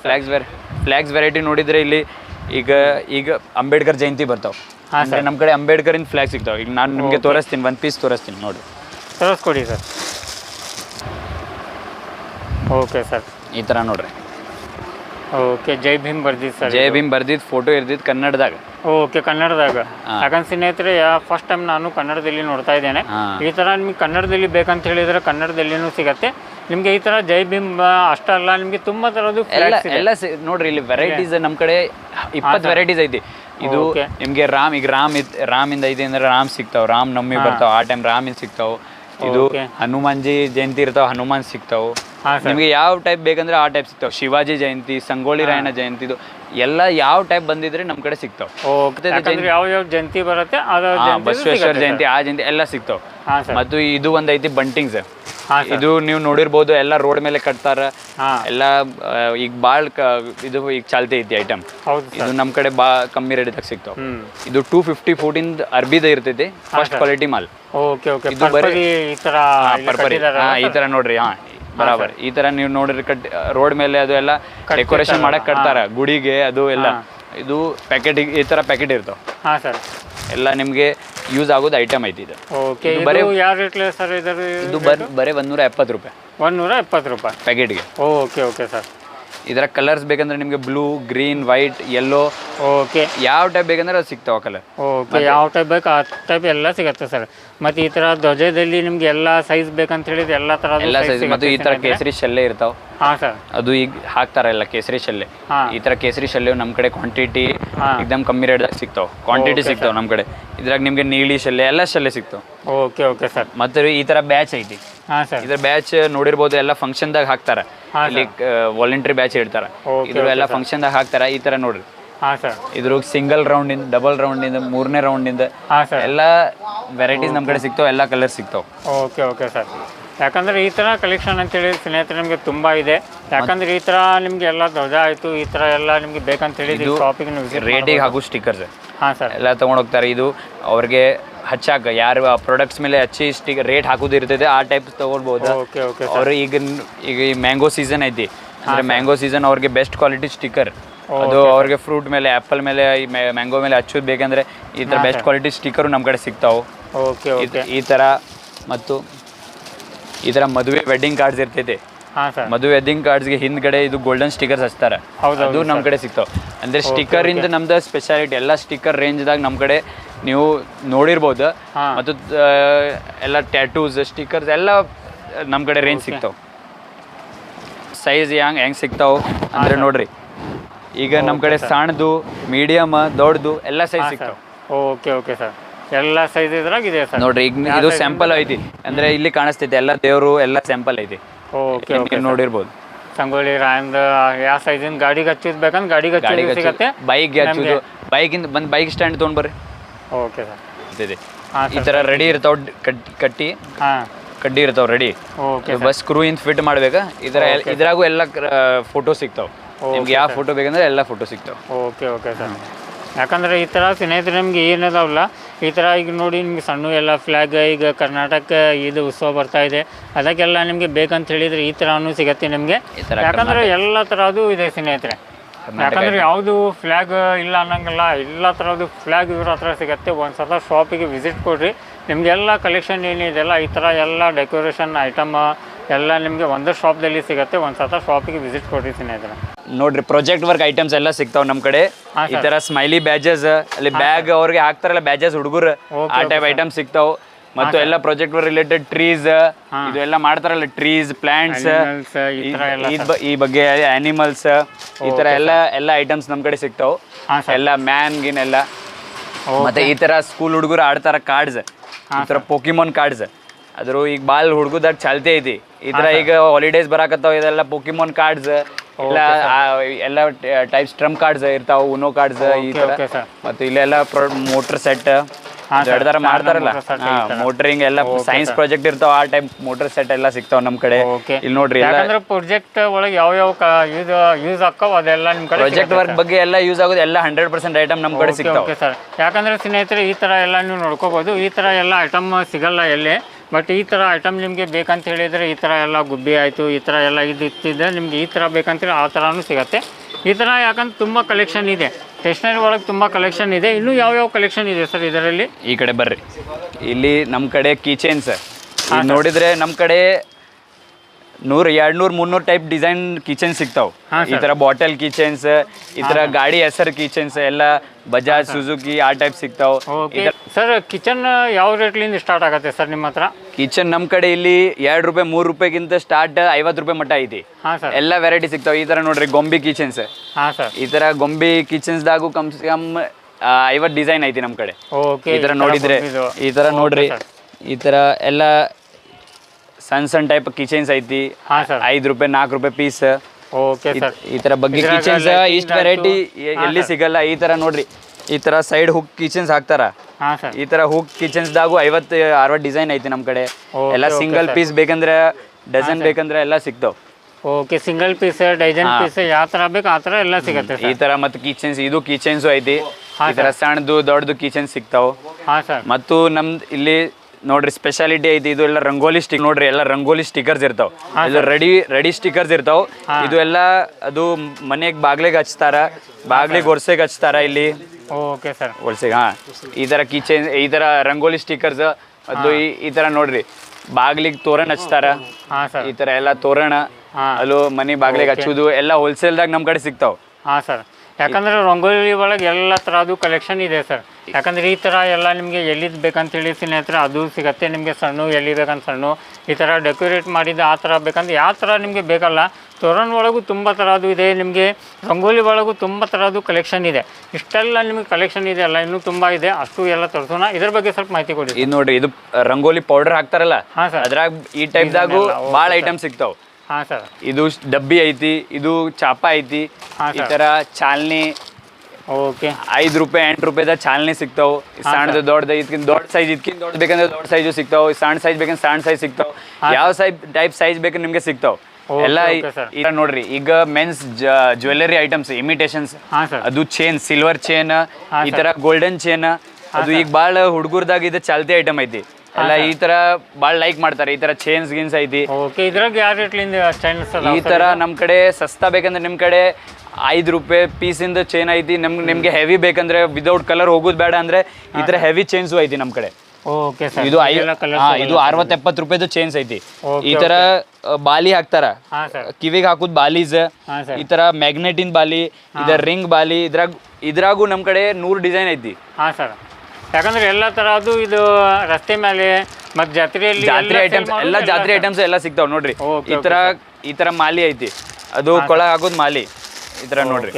ಫ್ಲ್ಯಾಗ್ಸ್ ವೆರ್ ಫ್ಲ್ಯಾಗ್ಸ್ ವೆರೈಟಿ ನೋಡಿದ್ರೆ ಇಲ್ಲಿ ಈಗ ಈಗ ಅಂಬೇಡ್ಕರ್ ಜಯಂತಿ ಬರ್ತಾವೆ. ಅಂದ್ರೆ ನಮ್ಮ ಕಡೆ ಅಂಬೇಡ್ಕರಿನ ಫ್ಲಾಗ್ ಸಿಗ್ತಾವೆ. ಈಗ ನಾನು ನಿಮಗೆ ತೋರಿಸ್ತೀನಿ ಒಂದು ಪೀಸ್ ತೋರಿಸ್ತೀನಿ ನೋಡಿ. ತೋರಿಸ್ಕೊಡಿ ಸರ್. Okay sir. ಈ ಥರ ನೋಡ್ರಿ. ಓಕೆ ಜೈ ಭೀಮ್ ಬರ್ದಿದ್ದು ಸರ್ ಜೈ ಭೀಮ್ ಬರ್ದಿದ್ ಫೋಟೋ ಇರ್ದಿದ್ದು ಕನ್ನಡದಾಗ. ಓಕೆ ಕನ್ನಡದಾಗ. ಯಾಕಂದ್ ಸ್ನೇಹಿತರೆ ಫಸ್ಟ್ ಟೈಮ್ ನಾನು ಕನ್ನಡದಲ್ಲಿ ನೋಡ್ತಾ ಇದ್ದೇನೆ. ಈ ತರ ನಿಮ್ಗೆ ಕನ್ನಡದಲ್ಲಿ ಬೇಕಂತ ಹೇಳಿದ್ರೆ ಕನ್ನಡದಲ್ಲಿನೂ ಸಿಗತ್ತೆ. ನಿಮಗೆ ಈ ತರ ಜೈ ಭೀಮ್ ಅಷ್ಟಲ್ಲ ನಿಮಗೆ ತುಂಬ ಥರದ್ದು ಎಲ್ಲ ಎಲ್ಲ ನೋಡ್ರಿ ಇಲ್ಲಿ ವೆರೈಟೀಸ್ ನಮ್ಮ ಕಡೆ ಇಪ್ಪತ್ತು ವೆರೈಟೀಸ್ ಐತಿ. ಇದು ನಿಮಗೆ ರಾಮ್ ಈಗ ರಾಮ್ ರಾಮ್ ರಾಮಿಂದ ಇದೆ ಅಂದ್ರೆ ರಾಮ್ ಸಿಗ್ತಾವ. ರಾಮ್ ನಮ್ಮಿ ಬರ್ತಾವ. ಆ ಟೈಮ್ ರಾಮಿನ ಸಿಗ್ತಾವ. ಇದು ಹನುಮಾನ್ ಹನುಮಾನ್ಜಿ ಜಯಂತಿ ಇರ್ತಾವ ಹನುಮಾನ್ ಸಿಗ್ತಾವ. ನಿಮ್ಗೆ ಯಾವ ಟೈಪ್ ಬೇಕಂದ್ರೆ ಆ ಟೈಪ್ ಸಿಗ್ತಾವ. ಶಿವಾಜಿ ಜಯಂತಿ ಸಂಗೊಳ್ಳಿ ರಾಯಣ್ಣ ಜಯಂತಿದು ಎಲ್ಲ ಯಾವ ಟೈಪ್ ಬಂದಿದ್ರೆ ನಮ್ಮ ಕಡೆ ಸಿಗ್ತಾವ. ಯಾವ ಯಾವ ಜಯಂತಿ ಬರುತ್ತೆ ಬಸವೇಶ್ವರ ಜಯಂತಿ ಆ ಜಯಂತಿ ಎಲ್ಲ ಸಿಗ್ತಾವ. ಮತ್ತು ಇದು ಒಂದೈತಿ ಐತಿ ಬಂಟಿಂಗ್ಸ್ ಸರ್ ಇದು ನೀವು ನೋಡಿರ್ಬೋದು ಎಲ್ಲ ರೋಡ್ ಮೇಲೆ ಕಟ್ತಾರ. ಎಲ್ಲ ಈಗ ಬಾಳ್ ಇದು ಈಗ ಚಾಲ್ತಿ ಐತಿ ಐಟಮ್. ಇದು ನಮ್ಮ ಕಡೆ ಬಾ ಕಮ್ಮಿ ರೇಟ್ದಾಗ ಸಿಗ್ತಾವ. ಇದು ಟೂ ಫಿಫ್ಟಿ ಫೋರ್ಟಿಂದ ಅರ್ಬಿದ ಇರ್ತೈತಿ ಫಸ್ಟ್ ಕ್ವಾಲಿಟಿ ಮಾಲ್. ಇದು ಬರೀ- ಈ ತರ ನೋಡ್ರಿ ಹಾ ಬರಾಬರ್. ಈ ತರ ನೀವು ನೋಡ್ರಿ ಕಟ್ ರೋಡ್ ಮೇಲೆ ಅದು ಎಲ್ಲ ಡೆಕೋರೇಷನ್ ಮಾಡಕ್ ಕಟ್ತಾರ ಗುಡಿಗೆ ಅದು ಎಲ್ಲ. ಇದು ಪ್ಯಾಕೆಟ್ ಈ ತರ ಪ್ಯಾಕೆಟ್ ಇರ್ತಾವ. ಹಾಂ ಸರ್ ಎಲ್ಲ ನಿಮ್ಗೆ ಯೂಸ್ ಆಗೋದು ಐಟಮ್ ಐತಿ ಇದು. ಓಕೆ ಇದು ಯಾವ ರೇಟ್ ಸರ್ ಇದರ ಇದು ಬರ್ ಬರೀ ಒಂದೂರ ಎಪ್ಪತ್ತು ರೂಪಾಯಿ. ಒಂದೂರ ಎಪ್ಪತ್ತು ರೂಪಾಯಿ. ಪ್ಯಾಕೆಟ್ಗೆ ಓಕೆ ಓಕೆ ಸರ್ ಇದರ ಕಲರ್ಸ್ ಬೇಕಂದ್ರೆ ನಿಮಗೆ blue green white yellow okay ಯಾವ ಟೈಪ್ ಬೇಕಂದ್ರೆ ಅದು ಸಿಗ್ತಾವ ಕಲರ್ ಓಕೆ ಯಾವ ಟೈಪ್ ಬೇಕು ಆ ಟೈಪ್ ಎಲ್ಲ ಸಿಗುತ್ತೆ ಸರ್ ಮತ್ತು ಈ ಥರ ಧ್ವಜದಲ್ಲಿ ನಿಮ್ಗೆ ಎಲ್ಲ ಸೈಜ್ ಬೇಕಂತ ಹೇಳಿದ್ರೆ ಎಲ್ಲ ಥರ ಎಲ್ಲ ಸೈಜ್ ಮತ್ತು ಈ ತರ ಕೇಸರಿ ಶೆಲ್ಲೆ ಇರ್ತಾವ. ಹಾಂ ಸರ್ ಅದು ಈಗ ಹಾಕ್ತಾರ ಎಲ್ಲ ಕೇಸರಿ ಶೆಲ್ಲೆ. ಈ ತರ ಕೇಸರಿ ಶೆಲ್ಲೆ ನಮ್ಮ ಕಡೆ ಕ್ವಾಂಟಿಟಿ. ಎಕ್ದಮ್ ಕಮ್ಮಿ ರೇಟ್ದಾಗ ಸಿಗ್ತಾವ. ಕ್ವಾಂಟಿಟಿ ಸಿಗ್ತಾವ ನಮ್ಮ ಕಡೆ. ಇದ್ರಾಗ ನಿಮ್ಗೆ ನೀಲಿ ಶೆಲ್ಲೆ ಎಲ್ಲ ಶೆಲ್ಲೆ ಸಿಗ್ತಾವ. ಓಕೆ ಓಕೆ ಸರ್ ಮತ್ತೆ ಈ ತರ ಬ್ಯಾಚ್ ಐತಿ. ಹಾಂ ಸರ್ ಇದ್ರ ಬ್ಯಾಚ್ ನೋಡಿರ್ಬೋದು ಎಲ್ಲ ಫಂಕ್ಷನ್ದಾಗ ಹಾಕ್ತಾರೆ. ಇಲ್ಲಿ ವಾಲಂಟ್ರಿ ಬ್ಯಾಚ್ ಇಡ್ತಾರ. Okay, ಫಂಕ್ಷನ್ ಫಂಕ್ಷನ್ದಾಗ ಹಾಕ್ತಾರ ಈ ತರ ನೋಡ್ರಿ. ಹಾ ಸರ್. ಇದ್ರ ಸಿಂಗಲ್ ರೌಂಡ್ ಇಂದ ಡಬಲ್ ರೌಂಡ್ ಇಂದ ಮೂರನೇ ರೌಂಡ್ ಇಂದ ಹಾ ಸರ್. ಎಲ್ಲ ವೆರೈಟೀಸ್ ನಮ್ಮ ಕಡೆ ಸಿಗ್ತಾವ ಎಲ್ಲ ಕಲರ್ ಸಿಗ್ತಾವ. Okay okay sir. ಯಾಕಂದ್ರೆ ಈ ಥರ ಕಲೆಕ್ಷನ್ ಅಂತೇಳಿ ಸ್ನೇಹಿತರೆ ನಿಮಗೆ ತುಂಬಾ ಇದೆ. ಯಾಕಂದ್ರೆ ಈ ತರ ನಿಮಗೆ ಎಲ್ಲ ಧ್ವಜ ಆಯ್ತು ಈ ಥರ ಎಲ್ಲ ನಿಮಗೆ ಬೇಕಂತ ಹೇಳಿ ಶಾಪಿಗೆ ರೇಟಿಗೆ ಹಾಗೂ ಸ್ಟಿಕ್ಕರ್ಸ್ ಹಾಂ ಸರ್. ಎಲ್ಲ ತಗೊಂಡ್ ಹೋಗ್ತಾರೆ. ಇದು ಅವ್ರಿಗೆ ಹಚ್ಚಾಕ ಯಾರು ಆ ಪ್ರಾಡಕ್ಟ್ಸ್ ಮೇಲೆ ಹಚ್ಚಿ ಸ್ಟಿಕ್ ರೇಟ್ ಹಾಕೋದು ಇರ್ತೈತೆ ಆ ಟೈಪ್ ತಗೊಳ್ಬೋದು. ಅವ್ರು ಈಗ ಈಗ ಈ ಮ್ಯಾಂಗೋ ಸೀಸನ್ ಐತಿ. ಅಂದ್ರೆ ಮ್ಯಾಂಗೋ ಸೀಸನ್ ಅವ್ರಿಗೆ ಬೆಸ್ಟ್ ಕ್ವಾಲಿಟಿ ಸ್ಟಿಕ್ಕರ್ ಅದು ಅವ್ರಿಗೆ ಫ್ರೂಟ್ ಮೇಲೆ ಆ್ಯಪಲ್ ಮೇಲೆ ಈ ಮ್ಯಾಂಗೋ ಮೇಲೆ ಹಚ್ಚೋದು ಬೇಕಂದ್ರೆ ಈ ಥರ ಬೆಸ್ಟ್ ಕ್ವಾಲಿಟಿ ಸ್ಟಿಕ್ಕರು ನಮ್ಮ ಕಡೆ ಸಿಗ್ತಾವೆ. ಓಕೆ ಈ ಥರ ಮತ್ತು ಈ ಥರ ಮದುವೆ ವೆಡ್ಡಿಂಗ್ ಕಾರ್ಡ್ಸ್ ಇರ್ತೈತೆ. ಮದುವೆ ವೆಡ್ಡಿಂಗ್ ಕಾರ್ಡ್ಸ್ಗೆ ಹಿಂದ್ಗಡೆ ಇದು ಗೋಲ್ಡನ್ ಸ್ಟಿಕರ್ಸ್ ಹಚ್ತಾರೆ. ಅದು ನಮ್ಮ ಕಡೆ ಸಿಗ್ತಾವೆ. ಅಂದ್ರೆ ಸ್ಟಿಕ್ಕರ್ ಇಂದ ನಮ್ದು ಸ್ಪೆಷಾಲಿಟಿ ಎಲ್ಲ ಸ್ಟಿಕ್ಕರ್ ರೇಂಜ್ದಾಗ ನಮ್ಮ ಕಡೆ ನೀವು ನೋಡಿರ್ಬೋದು. ಮತ್ತು ಎಲ್ಲ ಟ್ಯಾಟೂಸ್ ಸ್ಟಿಕ್ಕರ್ಸ್ ಎಲ್ಲ ನಮ್ಮ ಕಡೆ ರೇಂಜ್ ಸಿಗ್ತಾವೆ. ಸೈಜ್ ಹ್ಯಾಂಗ ಹೆಂಗ್ ಸಿಗ್ತಾವ ಅಂದ್ರೆ ನೋಡ್ರಿ. ಈಗ ನಮ್ಮ ಕಡೆ ಸಣ್ಣದು ಮೀಡಿಯಮ್ ದೊಡ್ಡದು ಎಲ್ಲ ಸೈಜ್ ಸಿಗ್ತಾವೆ. Okay okay sir. ಎಲ್ಲ ಸೈಜ್ ಇದ್ರಾಗ ಇದೆ ಸರ್. ನೋಡ್ರಿ ಈಗ ಇದು ಸ್ಯಾಂಪಲ್ ಐತಿ. ಅಂದ್ರೆ ಇಲ್ಲಿ ಕಾಣಿಸ್ತೈತೆ ಎಲ್ಲ ದೇವರು ಎಲ್ಲ ಸ್ಯಾಂಪಲ್ ಐತಿ. ಓಕೆ ಓಕೆ ನೋಡಿರ್ಬೋದು. ಸಂಗೊಳ್ಳಿ ರಾಯಂದ ಯಾವ ಸೈಜಿನ ಗಾಡಿಗೆ ಹಚ್ಚಿದ್ ಬೇಕಂದ್ರೆ ಗಾಡಿಗೆ ಹಚ್ಚಿ ಸಿಗತ್ತೆ. ಬೈಕ್ ಹಚ್ಚೋದು ಬೈಕಿಂದ ಬಂದು ಬೈಕ್ ಸ್ಟ್ಯಾಂಡ್ ತೊಗೊಂಡ್ಬರ್ರಿ ಓಕೆ ಸರ್ ಇದೆ ಈ ಥರ ರೆಡಿ ಇರ್ತಾವ ಕಟ್ಟಿ? ಹಾಂ. ಕಡ್ಡಿ ಇರ್ತಾವ ರೆಡಿ ಓಕೆ ಬಸ್ ಸ್ಕ್ರೂ ಇಂದ ಫಿಟ್ ಮಾಡ್ಬೇಕಾ? ಇದರ ಇದ್ರಾಗೂ ಎಲ್ಲ ಫೋಟೋ ಸಿಗ್ತಾವ. ನಿಮ್ಗೆ ಯಾವ ಫೋಟೋ ಬೇಕಂದ್ರೆ ಎಲ್ಲ ಫೋಟೋ ಸಿಗ್ತಾವ. ಓಕೆ ಓಕೆ ಸರ್ ಯಾಕಂದ್ರೆ ಈ ಥರ ಸ್ನೇಹಿತರೆ ನಿಮ್ಗೆ ಏನದಾವಲ್ಲ ಈ ಥರ ಈಗ ನೋಡಿ ನಿಮ್ಗೆ ಸಣ್ಣ ಎಲ್ಲ ಫ್ಲಾಗ್ ಈಗ ಕರ್ನಾಟಕ ಇದು ಉತ್ಸವ ಬರ್ತಾ ಇದೆ. ಅದಕ್ಕೆಲ್ಲ ನಿಮಗೆ ಬೇಕಂತ ಹೇಳಿದ್ರೆ ಈ ಥರನೂ ಸಿಗತ್ತೆ ನಿಮಗೆ. ಯಾಕಂದ್ರೆ ಎಲ್ಲ ಥರದ್ದು ಇದೆ ಸ್ನೇಹಿತರೆ. ಯಾಕಂದ್ರೆ ಯಾವುದು ಫ್ಲಾಗ್ ಇಲ್ಲ ಅನ್ನಂಗಿಲ್ಲ ಎಲ್ಲ ಥರದ್ದು ಫ್ಲಾಗ್ ಇವ್ರ ಹತ್ರ ಸಿಗತ್ತೆ. ಒಂದ್ಸಲ ಶಾಪಿಗೆ ವಿಸಿಟ್ ಕೊಡ್ರಿ. ನಿಮಗೆಲ್ಲ ಕಲೆಕ್ಷನ್ ಏನಿದೆಯಲ್ಲ ಈ ಥರ ಎಲ್ಲ ಡೆಕೋರೇಷನ್ ಐಟಮ್ ಎಲ್ಲ ನಿಮಗೆ ಒಂದೇ ಶಾಪ್ದಲ್ಲಿ ಸಿಗುತ್ತೆ. ಒಂದು ಸತ ಶಾಪಿಗೆ ವಿಸಿಟ್ ಕೊಡ್ರಿ ಅದನ್ನು ನೋಡ್ರಿ ಪ್ರಾಜೆಕ್ಟ್ ವರ್ಕ್ ಐಟಮ್ಸ್ ಎಲ್ಲ ಸಿಗ್ತಾವ ನಮ್ಮ ಕಡೆ. ಈ ತರ ಸ್ಮೈಲಿ ಬ್ಯಾಜಸ್ ಅಲ್ಲಿ ಬ್ಯಾಗ್ ಅವ್ರಿಗೆ ಹಾಕ್ತಾರಲ್ಲ ಬ್ಯಾಜಸ್ ಹುಡುಗರು. ಆ ಟೈಪ್ ಐಟಮ್ಸ್ ಸಿಗ್ತಾವ. ಮತ್ತು ಎಲ್ಲ ಪ್ರಾಜೆಕ್ಟ್ ರಿಲೇಟೆಡ್ ಟ್ರೀಸ್ ಇದು ಎಲ್ಲ ಮಾಡ್ತಾರಲ್ಲ ಟ್ರೀಸ್ ಪ್ಲಾಂಟ್ಸ್ ಈ ಬಗ್ಗೆ ಅನಿಮಲ್ಸ್ ಈ ತರ ಎಲ್ಲ ಎಲ್ಲ ಐಟಮ್ಸ್ ನಮ್ ಕಡೆ ಸಿಗ್ತಾವ. ಎಲ್ಲ ಮ್ಯಾನ್ ಗಿನ್ ಎಲ್ಲ. ಮತ್ತೆ ಈ ತರ ಸ್ಕೂಲ್ ಹುಡುಗರು ಆಡ್ತಾರ ಕಾರ್ಡ್ಸ್ ಈ ತರ ಪೋಕಿಮೋನ್ ಕಾರ್ಡ್ಸ್ ಅದ್ರ ಈಗ ಬಾಲ್ ಹುಡುಗದಾಗ ಚಾಲ್ತಿ ಐತಿ. ಈ ತರ ಈಗ ಹಾಲಿಡೇಸ್ ಬರಾಕತ್ತಾವ ಇದೆಲ್ಲ ಪೋಕಿಮೋನ್ ಕಾರ್ಡ್ಸ್ ಎಲ್ಲ ಎಲ್ಲ ಟೈಪ್ಸ್ ಟ್ರಮ್ ಕಾರ್ಡ್ಸ್ ಇರ್ತಾವ ಉನೋ ಕಾರ್ಡ್ಸ್ ಈ ತರ ಮತ್ತು ಇಲ್ಲೆಲ್ಲ ಮೋಟರ್ ಸೆಟ್ sir. ಮಾಡ್ತಾರಲ್ಲ. ಮೋಟರಿಂಗ್ ಎಲ್ಲ ಸೈನ್ಸ್ ಪ್ರಾಜೆಕ್ಟ್ ಇರ್ತಾವ ಆ ಟೈಪ್ ಮೋಟರ್ ಸೆಟ್ ಎಲ್ಲ ಸಿಗ್ತಾವ ನಮ್ ಕಡೆ. ಇಲ್ಲಿ ನೋಡ್ರಿ ಯಾಕಂದ್ರೆ ಪ್ರಾಜೆಕ್ಟ್ ಒಳಗೆ ಯಾವ ಯಾವ ಯೂಸ್ ಯೂಸ್ ಆಕ್ಕವ ಅದೆಲ್ಲ ನಿಮ್ಮ ಕಡೆ ಪ್ರಾಜೆಕ್ಟ್ ವರ್ಕ್ ಬಗ್ಗೆ ಎಲ್ಲ ಯೂಸ್ ಆಗೋದು ಎಲ್ಲ ಹಂಡ್ರೆಡ್ ಪರ್ಸೆಂಟ್ ಐಟಮ್ ನಮ್ ಕಡೆ ಸಿಗ್ತಾವ. ಸರ್ ಯಾಕಂದ್ರೆ ಸ್ನೇಹಿತರೆ ಈ ತರ ಎಲ್ಲ ನೀವು ನೋಡ್ಕೋಬಹುದು ಈ ತರ ಎಲ್ಲ ಐಟಮ್ ಸಿಗಲ್ಲ ಎಲ್ಲಿ. ಬಟ್ ಈ ತರ ಐಟಮ್ ನಿಮಗೆ ಬೇಕಂತ ಹೇಳಿದ್ರೆ ಈ ತರ ಎಲ್ಲ ಗುಬ್ಬಿ ಆಯ್ತು ಈ ತರ ಎಲ್ಲ ಇದು ಇತ್ತಿದ್ರೆ ನಿಮ್ಗೆ ಈ ಥರ ಬೇಕಂತೇಳಿ ಆ ತರಾನು ಸಿಗುತ್ತೆ. ಈ ತರ ಯಾಕಂದ್ರೆ ತುಂಬಾ ಕಲೆಕ್ಷನ್ ಇದೆ. ಸ್ಟೇಷ್ನರಿ ಒಳಗೆ ತುಂಬ ಕಲೆಕ್ಷನ್ ಇದೆ. ಇನ್ನೂ ಯಾವ್ಯಾವ ಕಲೆಕ್ಷನ್ ಇದೆ ಸರ್ ಇದರಲ್ಲಿ? ಈ ಕಡೆ ಬರ್ರಿ. ಇಲ್ಲಿ ನಮ್ಮ ಕಡೆ ಕೀಚೇನ್ಸ್ ನೋಡಿದರೆ ನಮ್ಮ ಕಡೆ ನೂರು ಎರಡ್ ನೂರ್ ಮುನ್ನೂರ್ ಟೈಪ್ ಡಿಸೈನ್ ಕಿಚನ್ ಸಿಗ್ತಾವ. ಈ ತರ ಬಾಟಲ್ ಕಿಚನ್ಸ್ ಈ ತರ ಗಾಡಿ ಹೆಸರ್ ಕಿಚನ್ಸ್ ಎಲ್ಲ ಬಜಾಜ್ ಸುಜುಕಿ ಆ ಟೈಪ್ ಸಿಗ್ತಾವ್. ಸರ್ ಕಿಚನ್ ಯಾವ ರೇಟ್ಲಿಂದ ಸ್ಟಾರ್ಟ್ ಆಗುತ್ತೆ ಸರ್ ನಿಮ್ಮ ಹತ್ರ? ಕಿಚನ್ ನಮ್ ಕಡೆ ಇಲ್ಲಿ ಎರಡ್ ರೂಪಾಯಿ ಮೂರ್ ರೂಪಾಯಿಗಿಂತ ಸ್ಟಾರ್ಟ್ ಐವತ್ತು ರೂಪಾಯಿ ಮಟ್ಟ ಐತಿ. ಎಲ್ಲ ವೆರೈಟಿ ಸಿಗ್ತಾವ. ಈ ತರ ನೋಡ್ರಿ ಗೊಂಬಿ ಕಿಚನ್ಸ್ ಈ ತರ ಗೊಂಬಿ ಕಿಚನ್ಸ್ದಾಗು ಕಮ್ ಸೆ ಕಮ್ ಐವತ್ ಡಿಸೈನ್ ಐತಿ ನಮ್ ಕಡೆ. ಈ ತರ ನೋಡಿದ್ರೆ ಈ ತರ ನೋಡ್ರಿ. ಈ ತರ ಎಲ್ಲ ಸಣ್ಣ ಸಣ್ಣ ಟೈಪ್ ಕಿಚನ್ಸ್ ಐತಿ. ಐದ್ ಸರ್ ಐದು ರೂಪಾಯಿ ನಾಲ್ಕು ರೂಪಾಯಿ ಪೀಸ್ ಓಕೆ ಸರ್ ಈ ತರ ಬಗ್ಗೆ ಕಿಚನ್ಸ್ ಇಷ್ಟು ವೆರೈಟಿ. ಎಲ್ಲಿ ಸಿಗಲ್ಲ ಈ ತರ ನೋಡ್ರಿ. ಈ ತರ ಸೈಡ್ ಹುಕ್ ಕಿಚನ್ಸ್ ಹಾಕ್ತಾರ. ಈ ತರ ಹುಕ್ ಕಿಚನ್ಸ್ ದಾಗು ಐವತ್ತು ಅರವತ್ತು ಡಿಸೈನ್ ಐತಿ ನಮ್ಮ ಕಡೆ. ಎಲ್ಲ ಸಿಂಗಲ್ ಪೀಸ್ ಬೇಕಂದ್ರೆ ಡಜನ್ ಬೇಕಂದ್ರೆ ಎಲ್ಲ ಸಿಗ್ತಾವ. Okay single piece dozen piece ಯಾವ ತರ ಬೇಕು ಆ ತರ ಎಲ್ಲ ಸಿಗುತ್ತೆ ಈ ತರ ಮತ್ತೆ ಕಿಚನ್ಸ್ ಇದು ಕಿಚನ್ಸ್ ಐತಿ. ಈ ತರ ಸಣ್ಣದು ದೊಡ್ಡದು ಕಿಚನ್ ಸಿಗ್ತಾವ. ಮತ್ತು ನಮ್ದು ಇಲ್ಲಿ ನೋಡ್ರಿ ಸ್ಪೆಷಾಲಿಟಿ ಐತಿ ಇದು ಎಲ್ಲ ರಂಗೋಲಿ ಸ್ಟಿಕ್ ನೋಡ್ರಿ ಎಲ್ಲ ರಂಗೋಲಿ ಸ್ಟಿಕರ್ಸ್ ಇರ್ತಾವ. ಇದು ರೆಡಿ ರೆಡಿ ಸ್ಟಿಕರ್ಸ್ ಇರ್ತಾವ. ಇದು ಎಲ್ಲ ಅದು ಮನೆಗ್ ಬಾಗ್ಲಿಗೆ ಹಚ್ತಾರ. ಬಾಗ್ಲಿಗೆ ಒರ್ಸೆಗ್ ಹಚ್ತಾರ ಇಲ್ಲಿ. Okay sir. ಒರ್ಸೆಗೆ ಹಾ. ಈ ತರ ಕಿಚನ್ ಈ ತರ ರಂಗೋಲಿ ಸ್ಟಿಕರ್ಸ್ ಅದು ಈ- ಈ ತರ ನೋಡ್ರಿ. ಬಾಗ್ಲಿಗೆ ತೋರಣ ಹಚ್ತಾರ. ಹಾಂ ಸರ್. ಈ ತರ ಎಲ್ಲ ತೋರಣ. ಹಾ. ಅಲ್ಲೂ ಮನೆ ಬಾಗ್ಲಿಗೆ ಹಚ್ಚುದು ಎಲ್ಲ ಹೋಲ್ಸೇಲ್ದಾಗ ನಮ್ಮ ಕಡೆ ಸಿಗ್ತಾವ. ಹಾ ಸರ್. ಯಾಕಂದ್ರೆ ರಂಗೋಲಿ ಒಳಗೆ ಎಲ್ಲ ಥರದ್ದು ಕಲೆಕ್ಷನ್ ಇದೆ ಸರ್ ಯಾಕಂದ್ರೆ ಈ ಥರ ಎಲ್ಲ ನಿಮಗೆ ಎಲ್ಲಿದ್ದು ಬೇಕಂತ ಹೇಳಿ ಸ್ನೇಹಿತರೆ ಅದು ಸಿಗುತ್ತೆ. ನಿಮಗೆ ಸಣ್ಣ ಎಲ್ಲಿ ಬೇಕಂತ ಸಣ್ಣ ಈ ಥರ ಡೆಕೋರೇಟ್ ಮಾಡಿದ ಆ ಥರ ಬೇಕಂದ್ರೆ ಯಾವ ಥರ ನಿಮಗೆ ಬೇಕಲ್ಲ ತೋರಣ ಒಳಗೂ ತುಂಬ ಥರದ್ದು ಇದೆ. ನಿಮಗೆ ರಂಗೋಲಿ ಒಳಗೂ ತುಂಬ ಥರದ್ದು ಕಲೆಕ್ಷನ್ ಇದೆ. ಇಷ್ಟೆಲ್ಲ ನಿಮಗೆ ಕಲೆಕ್ಷನ್ ಇದೆ ಅಲ್ಲ ಇನ್ನೂ ತುಂಬ ಇದೆ. ಅಷ್ಟು ಎಲ್ಲ ತೋರಿಸೋಣ. ಇದ್ರ ಬಗ್ಗೆ ಸ್ವಲ್ಪ ಮಾಹಿತಿ ಕೊಡಿ ಇದು ನೋಡ್ರಿ ಇದು ರಂಗೋಲಿ ಪೌಡರ್ ಹಾಕ್ತಾರಲ್ಲ ಹಾಂ ಸರ್ ಅದ್ರಾಗ ಈ ಟೈಪ್ದಾಗೂ ಭಾಳ ಐಟಮ್ ಸಿಗ್ತಾವ. ಹಾಂ ಸರ್. ಇದು ಡಬ್ಬಿ ಐತಿ ಇದು ಚಾಪ ಐತಿ ಈ ತರ ಚಾಲ್ನಿ ಓಕೆ. ಐದು ರೂಪಾಯಿ ಎಂಟು ರೂಪಾಯಿದ ಚಾಲ್ನಿ ಸಿಗ್ತಾವ. ಸಣ್ಣದು ದೊಡ್ಡದ ಇದಕ್ಕಿಂತ ದೊಡ್ಡ ಸೈಜ್ ಇದಕ್ಕಿಂತ ದೊಡ್ಡ ಬೇಕಂದ್ರೆ ದೊಡ್ಡ ಸೈಜು ಸಿಗ್ತಾವ. ಸಣ್ಣ ಸೈಜ್ ಬೇಕಂದ್ರೆ ಸಣ್ಣ ಸೈಜ್ ಸಿಗ್ತಾವ. ಯಾವ ಸೈಜ್ ಟೈಪ್ ಸೈಜ್ ಬೇಕಂದ್ರೆ ನಿಮ್ಗೆ ಸಿಗ್ತಾವ. ಎಲ್ಲ. ಈಗ ನೋಡ್ರಿ. ಈಗ ಮೆನ್ಸ್ ಜ್ಯುವೆಲ್ಲರಿ ಐಟಮ್ಸ್ ಇಮಿಟೇಷನ್ಸ್ ಅದು ಚೇನ್ ಸಿಲ್ವರ್ ಚೇನ್ ಈ ತರ ಗೋಲ್ಡನ್ ಚೇನ್ ಅದು ಈಗ ಭಾಳ ಹುಡುಗರ್ದಾಗ ಇದು ಚಾಲ್ತಿ ಐಟಮ್ ಐತಿ. ಎಲ್ಲ ಈ ತರ ಭಾಳ ಲೈಕ್ ಮಾಡ್ತಾರೆ. ಈ ತರ ಚೇನ್ಸ್ ಗಿನ್ಸ್ ಐತಿ. ಓಕೆ ಇದ್ರಾಗ ಯಾವ ರೇಟ್ಲಿಂದ ಚೈನ್ಸ್ ಈ ತರ ನಮ್ ಕಡೆ ಸಸ್ತಾ ಬೇಕಂದ್ರೆ ನಿಮ್ ಕಡೆ ಐದು ರೂಪಾಯಿ ಪೀಸಿಂದ ಚೇನ್ ಐತಿ. ನಮ್ ನಿಮ್ಗೆ ಹೆವಿ ಬೇಕಂದ್ರೆ ವಿದೌಟ್ ಕಲರ್ ಹೋಗೋದು ಬೇಡ ಅಂದ್ರೆ ಈ ತರ ಹೆವಿ ಚೈನ್ಸ್ ಐತಿ ನಮ್ ಕಡೆ. ಓಕೆ ಸರ್ ಇದು ಐ ಹಾ, ಇದು ಅರವತ್ತು ಎಪ್ಪತ್ತು ರೂಪಾಯಿದು ಚೇನ್ಸ್ ಐತಿ. ಈ ತರ ಬಾಲಿ ಹಾಕ್ತಾರ. ಕಿವಿಗೆ ಹಾಕುದ್ ಬಾಲೀಸ್ ಈ ತರ ಮ್ಯಾಗ್ನೆಟಿನ್ ಬಾಲಿ ಇದರ ರಿಂಗ್ ಬಾಲಿ ಇದ್ರಾಗ ಇದ್ರಾಗು ನಮ್ ಕಡೆ ನೂರು ಡಿಸೈನ್ ಐತಿ. ಹಾಂ ಸರ್. ಯಾಕಂದ್ರೆ ಎಲ್ಲ ತರದು ಇದು ರಸ್ತೆ ಮೇಲೆ ಮತ್ತೆ ಜಾತ್ರೆಯಲ್ಲಿ ಜಾತ್ರೆ ಐಟಮ್ಸ್ ಎಲ್ಲ ಜಾತ್ರೆ ಐಟಮ್ಸ್ ಎಲ್ಲ ಸಿಗ್ತಾವ್ ನೋಡ್ರಿ. ಈ ತರ ಈ ತರ ಮಾಲಿ ಐತಿ. ಅದು ಕೊಳ ಆಗೋದ್ ಮಾಲಿ. ಈ ತರ ನೋಡ್ರಿ.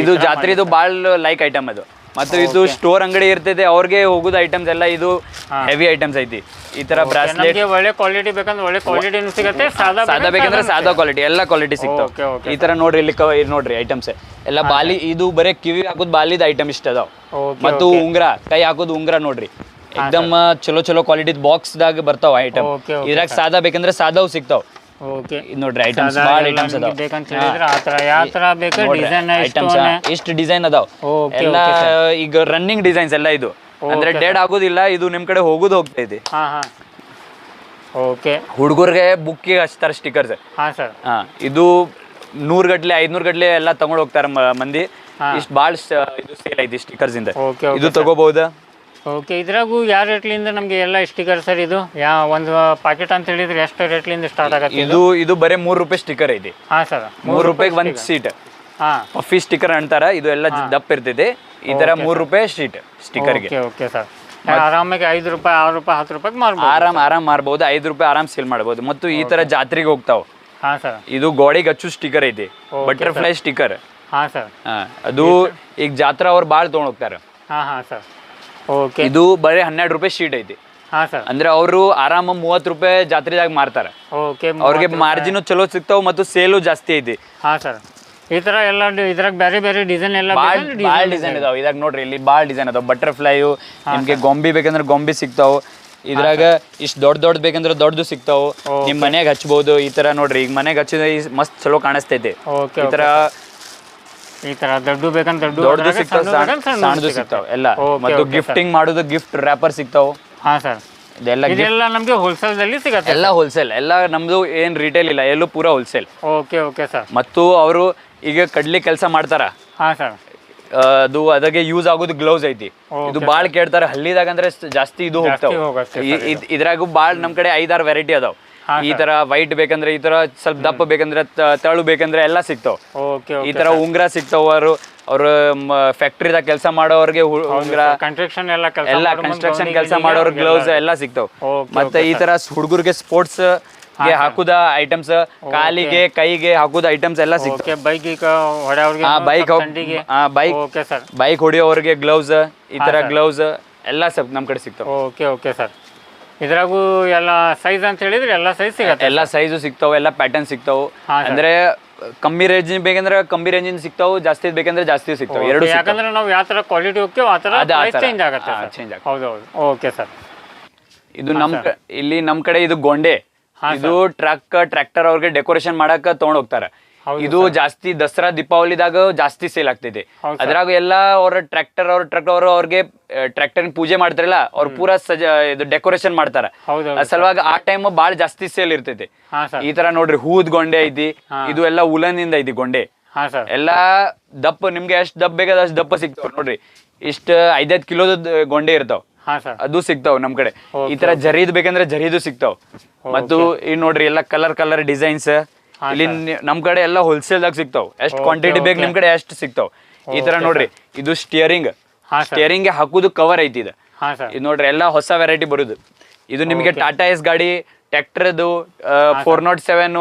ಇದು ಜಾತ್ರೆದು ಭಾಳ ಲೈಕ್ ಐಟಮ್ ಅದು. ಮತ್ತು ಇದು ಸ್ಟೋರ್ ಅಂಗಡಿ ಇರ್ತೈತೆ ಅವ್ರಿಗೆ ಹೋಗೋದು ಐಟಮ್ಸ್ ಎಲ್ಲ ಇದು ಹೆವಿ ಐಟಮ್ಸ್ ಐತಿ. ಈ ತರ ಬ್ರಾಸ್ಲೆಟ್ ಒಳ್ಳೆ ಕ್ವಾಲಿಟಿ ಬೇಕಂದ್ರೆ ಒಳ್ಳೆ ಕ್ವಾಲಿಟಿ ಸಿಗುತ್ತೆ ಸಾದಾ ಬೇಕಂದ್ರೆ ಸಾದಾ ಕ್ವಾಲಿಟಿ ಎಲ್ಲ ಕ್ವಾಲಿಟಿ ಸಿಗ್ತಾವ. ಈ ತರ ನೋಡ್ರಿ ಇಲ್ಲಿ ನೋಡ್ರಿ ಐಟಮ್ಸ್ ಎಲ್ಲ ಬಾಲಿ ಇದು ಬರೇ ಕಿವಿ ಹಾಕೋದು ಬಾಲಿದ ಐಟಮ್ ಇಷ್ಟ ಅದಾವ. ಮತ್ತು ಉಂಗ್ರ ಕೈ ಹಾಕೋದು ಉಂಗ್ರ ನೋಡ್ರಿ. ಎಕ್ದಮ್ ಚಲೋ ಚಲೋ ಕ್ವಾಲಿಟಿ ಬಾಕ್ಸ್ ದಾಗ ಬರ್ತಾವ ಐಟಮ್ ಇದ್ರಾಗ ಸಾದಾ ಬೇಕಂದ್ರೆ ಸಾದಾವ್ ಸಿಗ್ತಾವ. ಓಕೆ ನೋಡ್ರಿ ಐಟಮ್ಸ್ ಭಾಳ ಐಟಮ್ಸ್ ಅದಾವ. ಬೇಕಂತ ಹೇಳಿದ್ರೆ ಆ ಥರ ಯಾವ ಥರ ಬೇಕು ಡಿಸೈನ್ ಐಟಮ್ಸ್ ಇಷ್ಟು ಡಿಸೈನ್ ಅದಾವ. ಎಲ್ಲ ಈಗ ರನ್ನಿಂಗ್ ಡಿಸೈನ್ಸ್ ಎಲ್ಲ ಇದು. ಅಂದ್ರೆ ಡೆಡ್ ಆಗೋದಿಲ್ಲ ಇದು ನಿಮ್ ಕಡೆ ಹೋಗುದು ಹೋಗ್ತಾ ಇದೆ. ಓಕೆ ಹುಡುಗರಿಗೆ ಬುಕ್ಕಿಗೆ ಹಚ್ತಾರ ಸ್ಟಿಕರ್ಸ್ ಹಾಂ ಸರ್ ಹಾ ಇದು ನೂರ್ ಗಟ್ಲೆ ಐದ್ನೂರ್ ಗಟ್ಲೆ ಎಲ್ಲ ತಗೊಂಡ್ ಹೋಗ್ತಾರ ಮಂದಿ. ಇಷ್ಟ ಭಾಳ ಇದು ಸೇಲ್ ಐತಿ ಸ್ಟಿಕರ್ಸ್ ಇಂದ. ಇದು ತಗೋಬಹುದ? ಓಕೆ ಇದ್ರಾಗೂ ಯಾವ ರೇಟ್ಲಿಂದ ನಮಗೆ ಎಲ್ಲ ಸ್ಟಿಕರ್ ಸರ್ ಇದು? ಯಾವ ಒಂದು ಪಾಕೆಟ್ ಅಂತ ಹೇಳಿದ್ರೆ ಎಷ್ಟು ರೇಟ್ಲಿಂದ ಸ್ಟಾರ್ಟ್ ಆಗುತ್ತೆ ಇದು ಇದು ಬರೀ ಮೂರು ರೂಪಾಯಿ ಸ್ಟಿಕರ್ ಐತಿ ಹಾ ಸರ್ ಮೂರು ರೂಪಾಯಿಗೆ ಒಂದು ಸೀಟ್ ಹಾ. ಪಫಿ ಸ್ಟಿಕರ್ ಅಂತಾರ ಇದು ಎಲ್ಲ ದಪ್ಪ ಇರ್ತೈತಿ. ಈ ತರ ಮೂರು ರೂಪಾಯಿ ಸೀಟ್ ಸ್ಟಿಕರ್ಗೆ ಓಕೆ ಓಕೆ ಸರ್. ಆರಾಮಾಗಿ ಐದು ರೂಪಾಯಿ ಆರು ರೂಪಾಯಿ ಹತ್ತು ರೂಪಾಯಿಗೆ ಮಾರ್ಬೋದು ಆರಾಮ್ ಆರಾಮ್ ಮಾರ್ಬೋದು ಐದು ರೂಪಾಯಿ ಆರಾಮ್ ಸೇಲ್ ಮಾಡ್ಬೋದು. ಮತ್ತು ಈ ತರ ಜಾತ್ರೆಗೆ ಹೋಗ್ತಾವ. ಹಾಂ ಸರ್. ಇದು ಗೋಡೆಗೆ ಹಚ್ಚು ಸ್ಟಿಕ್ಕರ್ ಐತಿ ಬಟರ್ಫ್ಲೈ ಸ್ಟಿಕರ್ ಹಾಂ ಸರ್. ಅದು ಈಗ ಜಾತ್ರಾ ಅವ್ರು ಭಾಳ ತಗೊಂಡ್ ಹೋಗ್ತಾರೆ. ಹಾಂ ಹಾಂ ಸರ್. ಓಕೆ ಇದು ಬರೀ ಹನ್ನೆರಡು ರೂಪಾಯಿ ಶೀಟ್ ಐತಿ. ಅಂದ್ರೆ ಅವರು ಆರಾಮ ಮೂವತ್ತು ರೂಪಾಯಿ ಜಾತ್ರೆದಾಗ ಮಾರ್ತಾರೆ. ಅವ್ರಿಗೆ ಮಾರ್ಜಿನ್ ಚಲೋ ಸಿಗ್ತಾವ ಮತ್ತು ಸೇಲು ಜಾಸ್ತಿ ಐತಿ. ಹಾಂ ಸರ್ ಈ ತರ ಎಲ್ಲ ಇದ್ರಾಗ ಬೇರೆ ಬೇರೆ ಡಿಸೈನ್ ಎಲ್ಲ ಭಾಳ ಡಿಸೈನ್ ಇದಾವ. ಇದಾಗ ನೋಡ್ರಿ ಇಲ್ಲಿ ಭಾಳ ಡಿಸೈನ್ ಅದಾವ ಬಟರ್ಫ್ಲೈ ನಿಮ್ಗೆ ಗೊಂಬಿ ಬೇಕಂದ್ರೆ ಗೊಂಬಿ ಸಿಗ್ತಾವ. ಇದ್ರಾಗ ಇಷ್ಟು ದೊಡ್ಡ ದೊಡ್ಡ ಬೇಕಂದ್ರೆ ದೊಡ್ಡದು ಸಿಗ್ತಾವ. ನಿಮ್ ಮನೆಗೆ ಹಚ್ಬಹುದು ಈ ತರ ನೋಡ್ರಿ. ಈಗ ಮನೆಗೆ ಹಚ್ಚಿದ್ರೆ ಮಸ್ತ್ ಚಲೋ ಕಾಣಿಸ್ತೈತಿ. ಈ ತರ ಈ ಥರ ದೊಡ್ಡ ಬೇಕಂತ ದೊಡ್ಡ ದೊಡ್ಡದು ಸಿಗ್ತಾವ ಸಣ್ಣದು ಸಿಗ್ತಾವ ಎಲ್ಲ. ಮತ್ತು ಗಿಫ್ಟಿಂಗ್ ಮಾಡೋದು ಗಿಫ್ಟ್ ರ್ಯಾಪರ್ ಸಿಗ್ತಾವ. ಹಾ ಸರ್ ಇದೆಲ್ಲ gift- ಇದೆಲ್ಲ ನಮಗೆ ಹೋಲ್ಸೇಲ್ದಲ್ಲಿ ಸಿಗತ್ತೆ ಎಲ್ಲ ಹೋಲ್ಸೇಲ್ ಎಲ್ಲ ನಮ್ದು ಏನ್ ರಿಟೇಲ್ ಇಲ್ಲ ಎಲ್ಲೂ ಪೂರಾ ಹೋಲ್ಸೇಲ್ ಓಕೆ ಓಕೆ ಸರ್ ಮತ್ತು ಅವರು ಈಗ ಕಡ್ಲಿ ಕೆಲಸ ಮಾಡ್ತಾರ. ಹಾಂ ಸರ್ ಆ, ಅದು ಅದಕ್ಕೆ ಯೂಸ್ ಆಗೋದು ಗ್ಲೌಸ್ ಐತಿ. ಇದು ಬಾಳ್ ಕೇಳ್ತಾರ ಹಳ್ಳಿದಾಗ ಅಂದ್ರೆ ಸ್- ಜಾಸ್ತಿ ಇದು ಹೋಗ್ತಾವ. ಹೋಗತ್ತೆ ಇದ್ರಾಗೂ ಬಾಳ್ ನಮ್ ಕಡೆ ಐದಾರು ವೆರೈಟಿ ಅದಾವ. ಈ ತರ ವೈಟ್ ಬೇಕಂದ್ರೆ ಈ ತರ ಸ್ವಲ್ಪ ದಪ್ಪ ಬೇಕಂದ್ರೆ ತಳು ಬೇಕಂದ್ರೆ ಎಲ್ಲ ಸಿಗ್ತಾವ. ಈ ತರ ಉಂಗ್ರ ಅವರು. ಅವ್ರ ಫ್ಯಾಕ್ಟ್ರಿದಾಗ ಕೆಲಸ ಮಾಡೋರಿಗೆ ಉಂಗ್ರ ಕನ್ಸ್ಟ್ರಕ್ಷನ್ ಎಲ್ಲ ಕನ್ಸ್ಟ್ರಕ್ಷನ್ ಕೆಲಸ ಮಾಡೋರ್ ಗ್ಲೌಸ್ ಎಲ್ಲ ಸಿಗ್ತಾವ. ಮತ್ತೆ ಈ ತರ ಹುಡುಗರಿಗೆ ಸ್ಪೋರ್ಟ್ಸ್ಗೆ ಹಾಕುದ ಐಟಮ್ಸ್ ಕಾಲಿಗೆ ಕೈಗೆ ಹಾಕುದ ಐಟಮ್ಸ್ ಎಲ್ಲ ಸಿಗ್ತಾವ. ಬೈಕ್ ಬೈಕ್ ಬೈಕ್ ಬೈಕ್ ಹೊಡಿಯೋರಿಗೆ ಗ್ಲೌಸ್ ಈ ತರ ಗ್ಲೌಸ್ ಎಲ್ಲ ನಮ್ ಕಡೆ ಸಿಗ್ತಾವ. Okay okay sir. ಇದ್ರಾಗೂ ಎಲ್ಲ ಸೈಜ್ ಅಂತ ಹೇಳಿದ್ರೆ ಎಲ್ಲ ಸೈಜ್ ಸಿಗತ್ತೆ ಎಲ್ಲ ಸೈಜು ಸಿಗ್ತಾವ ಎಲ್ಲ ಪ್ಯಾಟರ್ನ್ ಸಿಗ್ತಾವ. ಅಂದ್ರೆ ಕಮ್ಮಿ ರೇಂಜ್ ಬೇಕಂದ್ರೆ ಕಮ್ಮಿ ರೇಂಜಿನ ಸಿಗ್ತಾವ ಜಾಸ್ತಿ ಬೇಕಂದ್ರೆ ಜಾಸ್ತಿ ಸಿಗ್ತಾವ. ಎರಡು ಯಾಕಂದ್ರೆ ನಾವು ಯಾವ ತರ ಕ್ವಾಲಿಟಿ ಹೋಗ್ತೇವೆ ಆ ತರ ಚೇಂಜ್ ಆಗುತ್ತೆ ಆಗುತ್ತೆ. ಹೌದು ಹೌದು ಓಕೆ ಸರ್. ಇದು ನಮ್ ಇಲ್ಲಿ ನಮ್ ಕಡೆ ಇದು ಗೊಂಡೆ. ಇದು ಟ್ರಕ್ ಟ್ರ್ಯಾಕ್ಟರ್ ಅವ್ರಿಗೆ ಡೆಕೋರೇಷನ್ ಮಾಡಕ್ ತಗೊಂಡ್ ಹೋಗ್ತಾರೆ. ಇದು ಜಾಸ್ತಿ ದಸರಾ ದೀಪಾವಳಿದಾಗ ಜಾಸ್ತಿ ಸೇಲ್ ಆಗ್ತೈತಿ ಅದ್ರಾಗ ಎಲ್ಲ ಅವ್ರ ಟ್ರ್ಯಾಕ್ಟರ್ ಅವ್ರ ಟ್ರಕ್ ಅವರು ಅವ್ರಿಗೆ ಟ್ರ್ಯಾಕ್ಟರ್ ಪೂಜೆ ಮಾಡ್ತಾರಲ್ಲ ಅವ್ರು ಪೂರಾ ಸಜ ಇದು ಡೆಕೋರೇಷನ್ ಮಾಡ್ತಾರ. ಸಲುವಾಗಿ ಆ ಟೈಮ್ ಬಾಳ ಜಾಸ್ತಿ ಸೇಲ್ ಇರ್ತೈತಿ. ಈ ತರ ನೋಡ್ರಿ ಹೂದ್ ಗೊಂಡೆ ಐತಿ ಇದು ಎಲ್ಲ ಉಲನ್ ಇಂದ ಐತಿ ಗೊಂಡೆ. ಎಲ್ಲಾ ದಪ್ಪ ನಿಮ್ಗೆ ಎಷ್ಟ್ ದಪ್ಪ ಬೇಕಾದ ಅಷ್ಟ್ ದಪ್ಪ ಸಿಗ್ತಾವ ನೋಡ್ರಿ. ಇಷ್ಟ ಐದೈದ್ ಕಿಲೋದ ಗೊಂಡೆ ಇರ್ತಾವ. ಅದು ಸಿಗ್ತಾವ್ ನಮ್ ಕಡೆ. ಈ ತರ ಜರಿದ್ ಬೇಕಂದ್ರೆ ಜರಿದು ಸಿಗ್ತಾವ. ಮತ್ತು ಈ ನೋಡ್ರಿ ಎಲ್ಲ ಕಲರ್ ಕಲರ್ ಡಿಸೈನ್ಸ್. ಇಲ್ಲಿ ನಮ್ ಕಡೆ ಎಲ್ಲ ಹೋಲ್ಸೇಲ್ ದಾಗ ಸಿಗ್ತಾವ್. ಎಷ್ಟ್ ಕ್ವಾಂಟಿಟಿ ಬೇಕು ನಿಮ್ ಕಡೆ ಎಷ್ಟ್ ಸಿಗ್ತಾವ್. ಈ ತರ ನೋಡ್ರಿ ಇದು ಸ್ಟಿಯರಿಂಗ್ ಸ್ಟಿಯರಿಂಗ್ ಹಾಕುದು ಕವರ್ ಐತಿ ಇದು. ಇದು ನೋಡ್ರಿ ಎಲ್ಲಾ ಹೊಸ ವೆರೈಟಿ ಬರುದು. ಇದು ನಿಮಗೆ ಟಾಟಾ ಎಸ್ ಗಾಡಿ ಟ್ರ್ಯಾಕ್ಟರ್ದು ಫೋರ್ ನಾಟ್ ಸೆವೆನ್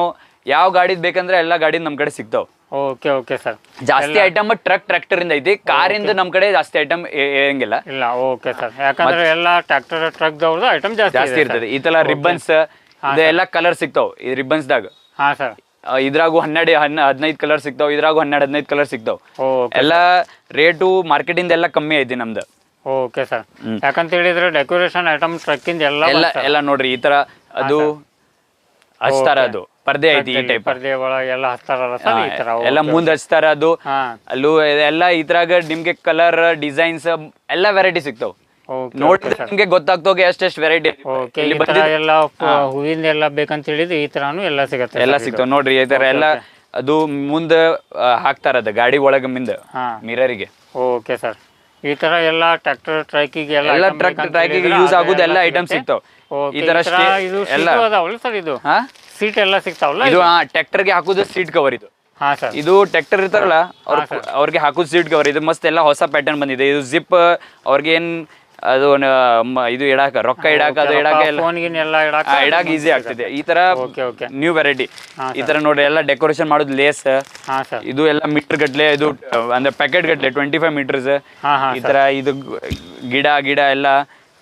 ಯಾವ ಗಾಡಿದ್ ಬೇಕಂದ್ರೆ ಎಲ್ಲಾ ಗಾಡಿ ನಮ್ ಕಡೆ ಸಿಗ್ತಾವ್. ಓಕೆ ಓಕೆ ಸರ್ ಜಾಸ್ತಿ ಐಟಮ್ ಟ್ರಕ್ ಟ್ರ್ಯಾಕ್ಟರ್ ಇಂದ ಐತಿ. ಕಾರಿಂದ ನಮ್ ಕಡೆ ಜಾಸ್ತಿ ಐಟಮ್ ಇರಂಗಿಲ್ಲ ಇಲ್ಲ ಓಕೆ ಸರ್ ಯಾಕಂದ್ರೆ ಎಲ್ಲಾ ಟ್ರ್ಯಾಕ್ಟರ್ ಟ್ರಕ್ ಐಟಮ್ ಜಾಸ್ತಿ ಜಾಸ್ತಿ ಇರ್ತದೆ. ಈ ತರ ರಿಬ್ಬನ್ಸ್ ಇದೆಲ್ಲ ಕಲರ್ ಸಿಗ್ತಾವ್ ಈ ರಿಬ್ಬನ್ಸ್ ದಾಗ. ಹಾ ಸರ್ ಇದ್ರಾಗೂ ಹನ್ನೆರಡು ಹನ್ನ ಹದಿನೈದು ಕಲರ್ ಸಿಗ್ತಾವ ಇದ್ರಾಗು ಹನ್ನೆರಡು ಹದಿನೈದು ಕಲರ್ ಸಿಗ್ತಾವ. ಎಲ್ಲ ರೇಟು ಮಾರ್ಕೆಟಿಂದ ಎಲ್ಲ ಕಮ್ಮಿ ಐತಿ ನಮ್ದು. ಓಕೆ ಸರ್ ಯಾಕಂತ ಹೇಳಿದ್ರೆ ಡೆಕೋರೇಷನ್ ಐಟಮ್ ಟ್ರಕ್ಕಿಂದ ಎಲ್ಲ ಎಲ್ಲ ಎಲ್ಲ ನೋಡ್ರಿ ಈ ತರ ಅದು ಹಚ್ತಾರ ಅದು. ಪರ್ದೆ ಐತಿ ಈ ಟೈಪ್ ಪರ್ದೆ ಒಳಗೆ ಎಲ್ಲ ಥರ ಎಲ್ಲ ಮುಂದ್ ಹಚ್ತಾರ ಅದು. ಅಲ್ಲೂ ಎಲ್ಲ ಇದ್ರಾಗ ನಿಮ್ಗೆ ಕಲರ್ ಡಿಸೈನ್ಸ್ ಎಲ್ಲ ವೆರೈಟಿ ಸಿಗ್ತಾವ್. ನೋಡಿದ್ರೆ ನಿಮ್ಗೆ ಗೊತ್ತಾಗ್ತೋಗೆ ಎಷ್ಟೆಷ್ಟು ವೆರೈಟಿ ಓಕೆ ಈ ಥರ ಎಲ್ಲ ಹೂವಿಂದ ಎಲ್ಲ ಬೇಕಂತ ಹೇಳಿದ್ರೆ ಈ ತರಾನು ಎಲ್ಲ ಸಿಗತ್ತೆ ಎಲ್ಲ ಸಿಗ್ತಾವ. ನೋಡ್ರಿ ಈ ತರ ಎಲ್ಲ ಅದು ಮುಂದ ಹಾಕ್ತಾರ ಅದ ಗಾಡಿ ಒಳಗ ಮಿಂದ ಮಿರರಿಗೆ ಓಕೆ ಸರ್ ಈ ತರ ಎಲ್ಲ ಟ್ರ್ಯಾಕ್ಟರ್ ಟ್ರೈಕಿಗೆ ಎಲ್ಲ ಎಲ್ಲ item ಟ್ರಕ್ ಬೇಕಂತ ಯೂಸ್ ಆಗೋದು ಎಲ್ಲ ಐಟಮ್ ಸಿಗ್ತಾವ. ಈ ತರ ಇದು ಎಲ್ಲ ಸೀಟು ಅದಾವಲ್ಲ ಸರ್ ಇದು? ಸೀಟ್ ಎಲ್ಲ ಸಿಗ್ತಾವಲ್ಲ ಇದು ಹಾ ಟ್ರ್ಯಾಕ್ಟರ್ಗೆ ಹಾಕೋದು ಸೀಟ್ ಕವರ್ ಇದು. ಇದು ಟ್ರ್ಯಾಕ್ಟರ್ ಇರ್ತಾರಲ್ಲ ಅವ್ರ ಅವ್ರಿಗೆ ಹಾಕೋದು ಸೀಟ್ ಕವರ್ ಇದು ಮಸ್ತ್ ಎಲ್ಲ ಹೊಸ ಪ್ಯಾಟರ್ನ್ ಬಂದಿದೆ. ಇದು ಜಿಪ್ ಅವ್ರಿಗೆ ಏನ್ ಅದು ಇದು ಇಡಾಕ ರೊಕ್ಕ ಇಡಾಕ ಅದು ಇಡಾಕ ಎಲ್ಲ ಇಡಾಕ ಇಡಾಕ ಈಸಿ ಆಗ್ತಿದೆ. ಈ ತರ ನ್ಯೂ ವೆರೈಟಿ ಈ ತರ ನೋಡ್ರಿ ಎಲ್ಲ ಡೆಕೋರೇಷನ್ ಮಾಡೋದು ಲೇಸ್ ಇದು ಎಲ್ಲ ಮೀಟರ್ ಗಟ್ಲೆ ಇದು ಅಂದ್ರೆ ಪ್ಯಾಕೆಟ್ ಗಟ್ಲೆ ಟ್ವೆಂಟಿ ಫೈವ್ ಮೀಟರ್ಸ್ ಈ ತರ ಇದು ಗಿಡ ಗಿಡ ಎಲ್ಲ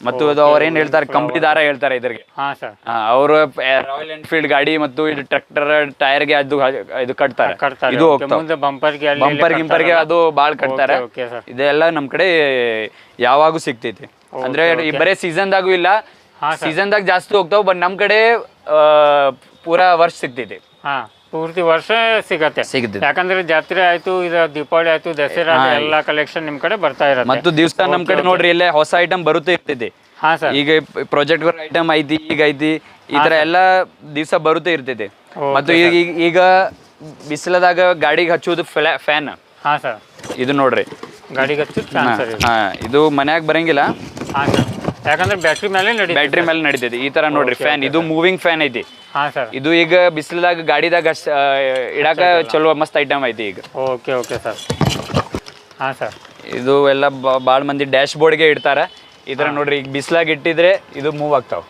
ಮತ್ತು ಇದು ಅವ್ರು ಏನ್ ಹೇಳ್ತಾರೆ? ಕಂಪ್ನಿ ದಾರ ಹೇಳ್ತಾರೆ ಇದ್ರಿಗೆ. ಹಾ ಸರ್. ಅವರು ರಾಯಲ್ ಎನ್ಫೀಲ್ಡ್ ಗಾಡಿ ಮತ್ತು ಇದು ಟ್ರ್ಯಾಕ್ಟರ್ ಟೈರ್ಗೆ ಅದು ಇದು ಕಟ್ತಾರೆ. ಕಟ್ತಾರೆ. ಇದು ಬಂಪರ್ ಗಿಂಪರ್ಗೆ ಅಲ್ಲಿ ಬಂಪರ್ ಅದು ಬಾಳ್ ಕಟ್ತಾರೆ. Okay sir. ಇದೆಲ್ಲ ನಮ್ ಕಡೆ ಯಾವಾಗೂ ಸಿಗ್ತೈತಿ. ಅಂದ್ರೆ ಈ ಬರೇ ಸೀಸನ್ದಾಗೂ ಇಲ್ಲ. ಸೀಸನ್ ದಾಗ ಜಾಸ್ತಿ ಹೋಗ್ತಾವ ಬಟ್ ನಮ್ ಕಡೆ ಆ, ಪೂರಾ ವರ್ಷ ಸಿಗ್ತೈತಿ. ಹಾ. ಪೂರ್ತಿ ವರ್ಷ ಸಿಗತ್ತೆ. ಸಿಗುತ್ತೆ. ಯಾಕಂದ್ರೆ ಜಾತ್ರೆ ಆಯ್ತು ಇದು ದೀಪಾವಳಿ ಆಯ್ತು ದಸರಾ ಎಲ್ಲ ಕಲೆಕ್ಷನ್ ನಿಮ್ ಕಡೆ ಬರ್ತಾ ಇರತ್ತೆ. ಮತ್ತು ದಿವಸ ನಮ್ ಕಡೆ ನೋಡ್ರಿ ಇಲ್ಲೇ ಹೊಸ ಐಟಮ್ ಬರುತ್ತೆ ಇರ್ತಿದೆ. ಹಾ ಸರ್ ಈಗ ಪ್ರಾಜೆಕ್ಟ್ ಐಟಮ್ ಐತಿ ಈಗ ಐತಿ ಈ ತರ ಎಲ್ಲ ದಿವಸ ಬರುತ್ತೆ ಇರ್ತಿದೆ. ಮತ್ತು ಈಗ ಈಗ- ಬಿಸಿಲದಾಗ ಗಾಡಿಗೆ ಹಚ್ಚೋದು ಫ್ಯಾನ್ ಹಾ ಸರ್ ಇದು ನೋಡ್ರಿ. ಗಾಡಿಗೆ ಹಚ್ಚು ಫ್ಯಾನ್ ಇದೆ. ಹಾ ಇದು ಮನ್ಯಾಗ ಬರಂಗಿಲ್ಲ. ಹಾ ಸರ್ ಯಾಕಂದ್ರೆ ಬ್ಯಾಟ್ರಿ ಮೇಲೆ ನಡಿ ಬ್ಯಾಟ್ರಿ ಮೇಲೆ ನಡೀತೈತಿ. ಈ ತರ ನೋಡ್ರಿ ಫ್ಯಾನ್ ಇದು ಮೂವಿಂಗ್ ಫ್ಯಾನ್ ಐತಿ. ಹಾ ಸರ್ ಇದು ಈಗ ಬಿಸಿಲದಾಗ ಗಾಡಿದಾಗ ಅಷ್ಟ್, ಆ, ಇಡಾಕ ಚಲೋ ಮಸ್ತ್ ಐಟಮ್ ಐತಿ ಈಗ. ಓಕೆ ಓಕೆ ಸರ್ ಹಾ ಸರ್ ಇದು ಎಲ್ಲ ಭಾಳ ಮಂದಿ ಡ್ಯಾಶ್ ಬೋರ್ಡ್ಗೆ ಇಡ್ತಾರ. ಈ ತರ ನೋಡ್ರಿ ಈಗ ಬಿಸಿಲಾಗ ಇಟ್ಟಿದ್ರೆ ಇದು ಮೂವ್ ಆಗ್ತಾವ.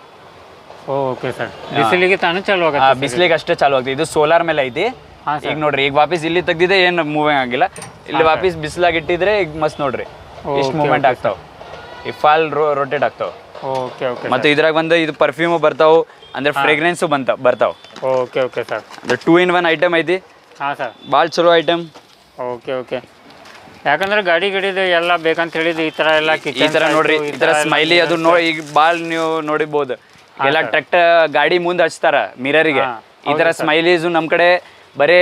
ಓಕೆ ಸರ್ ಬಿಸಿಲಿಗೆ ತಾನು ಚಾಲು ಆಗುತ್ತೆ ಬಿಸಿಲಿಗೆ ಅಷ್ಟೇ ಚಾಲು ಆಗ್ತದೆ ಇದು ಸೋಲಾರ್ ಮೇಲೆ ಐತಿ. ಹಾ, ಈಗ ನೋಡ್ರಿ ಈಗ ವಾಪಸ್ ಇಲ್ಲಿ ತೆಗ್ದಿದೆ ಏನು ಮೂವಿಂಗ್ ಆಗಿಲ್ಲ. ಇಲ್ಲಿ ವಾಪಸ್ ಬಿಸಿಲಾಗ ಇಟ್ಟಿದ್ರೆ ಈಗ ಮಸ್ತ್ ನೋಡ್ರಿ. ಇಷ್ಟು ಮೂವ್ಮೆಂಟ್ ಆಗ್ತಾವ. ಈ ಫಾಲ್ ರೊಟೇಟ್ ಆಗ್ತಾವ. ಓಕೆ ಓಕೆ ಮತ್ತೆ ಇದ್ರಾಗ ಬಂದ ಇದು ಪರ್ಫ್ಯೂಮ್ ಬರ್ತಾವು ಅಂದ್ರೆ ಫ್ರೆಗ್ರೆನ್ಸ್ ಬಂತ ಬರ್ತಾವ. ಓಕೆ ಓಕೆ ಸರ್ ಅಂದ್ರೆ ಟೂ ಇನ್ ಒನ್ ಐಟಮ್ ಐತಿ. ಹಾಂ ಸರ್ ಭಾಳ ಚಲೋ ಐಟಮ್ ಓಕೆ ಓಕೆ ಯಾಕಂದ್ರೆ ಗಾಡಿ ಗಿಡಿದು ಎಲ್ಲ ಬೇಕಂತ ಹೇಳಿದ ಈ ತರ ಎಲ್ಲ ಈ ತರ ನೋಡ್ರಿ ಈ ತರ ಸ್ಮೈಲಿ ಅದು ನೋ ಈಗ ಬಾಳ್ ನೀವು ನೋಡಿಬಹುದು ಎಲ್ಲ ಟ್ರ್ಯಾಕ್ಟರ್ ಗಾಡಿ ಮುಂದೆ ಹಚ್ತಾರ ಮಿರರಿಗೆ ಈ ತರ ಸ್ಮೈಲೀಸ್ ನಮ್ಮ ಕಡೆ ಬರೇ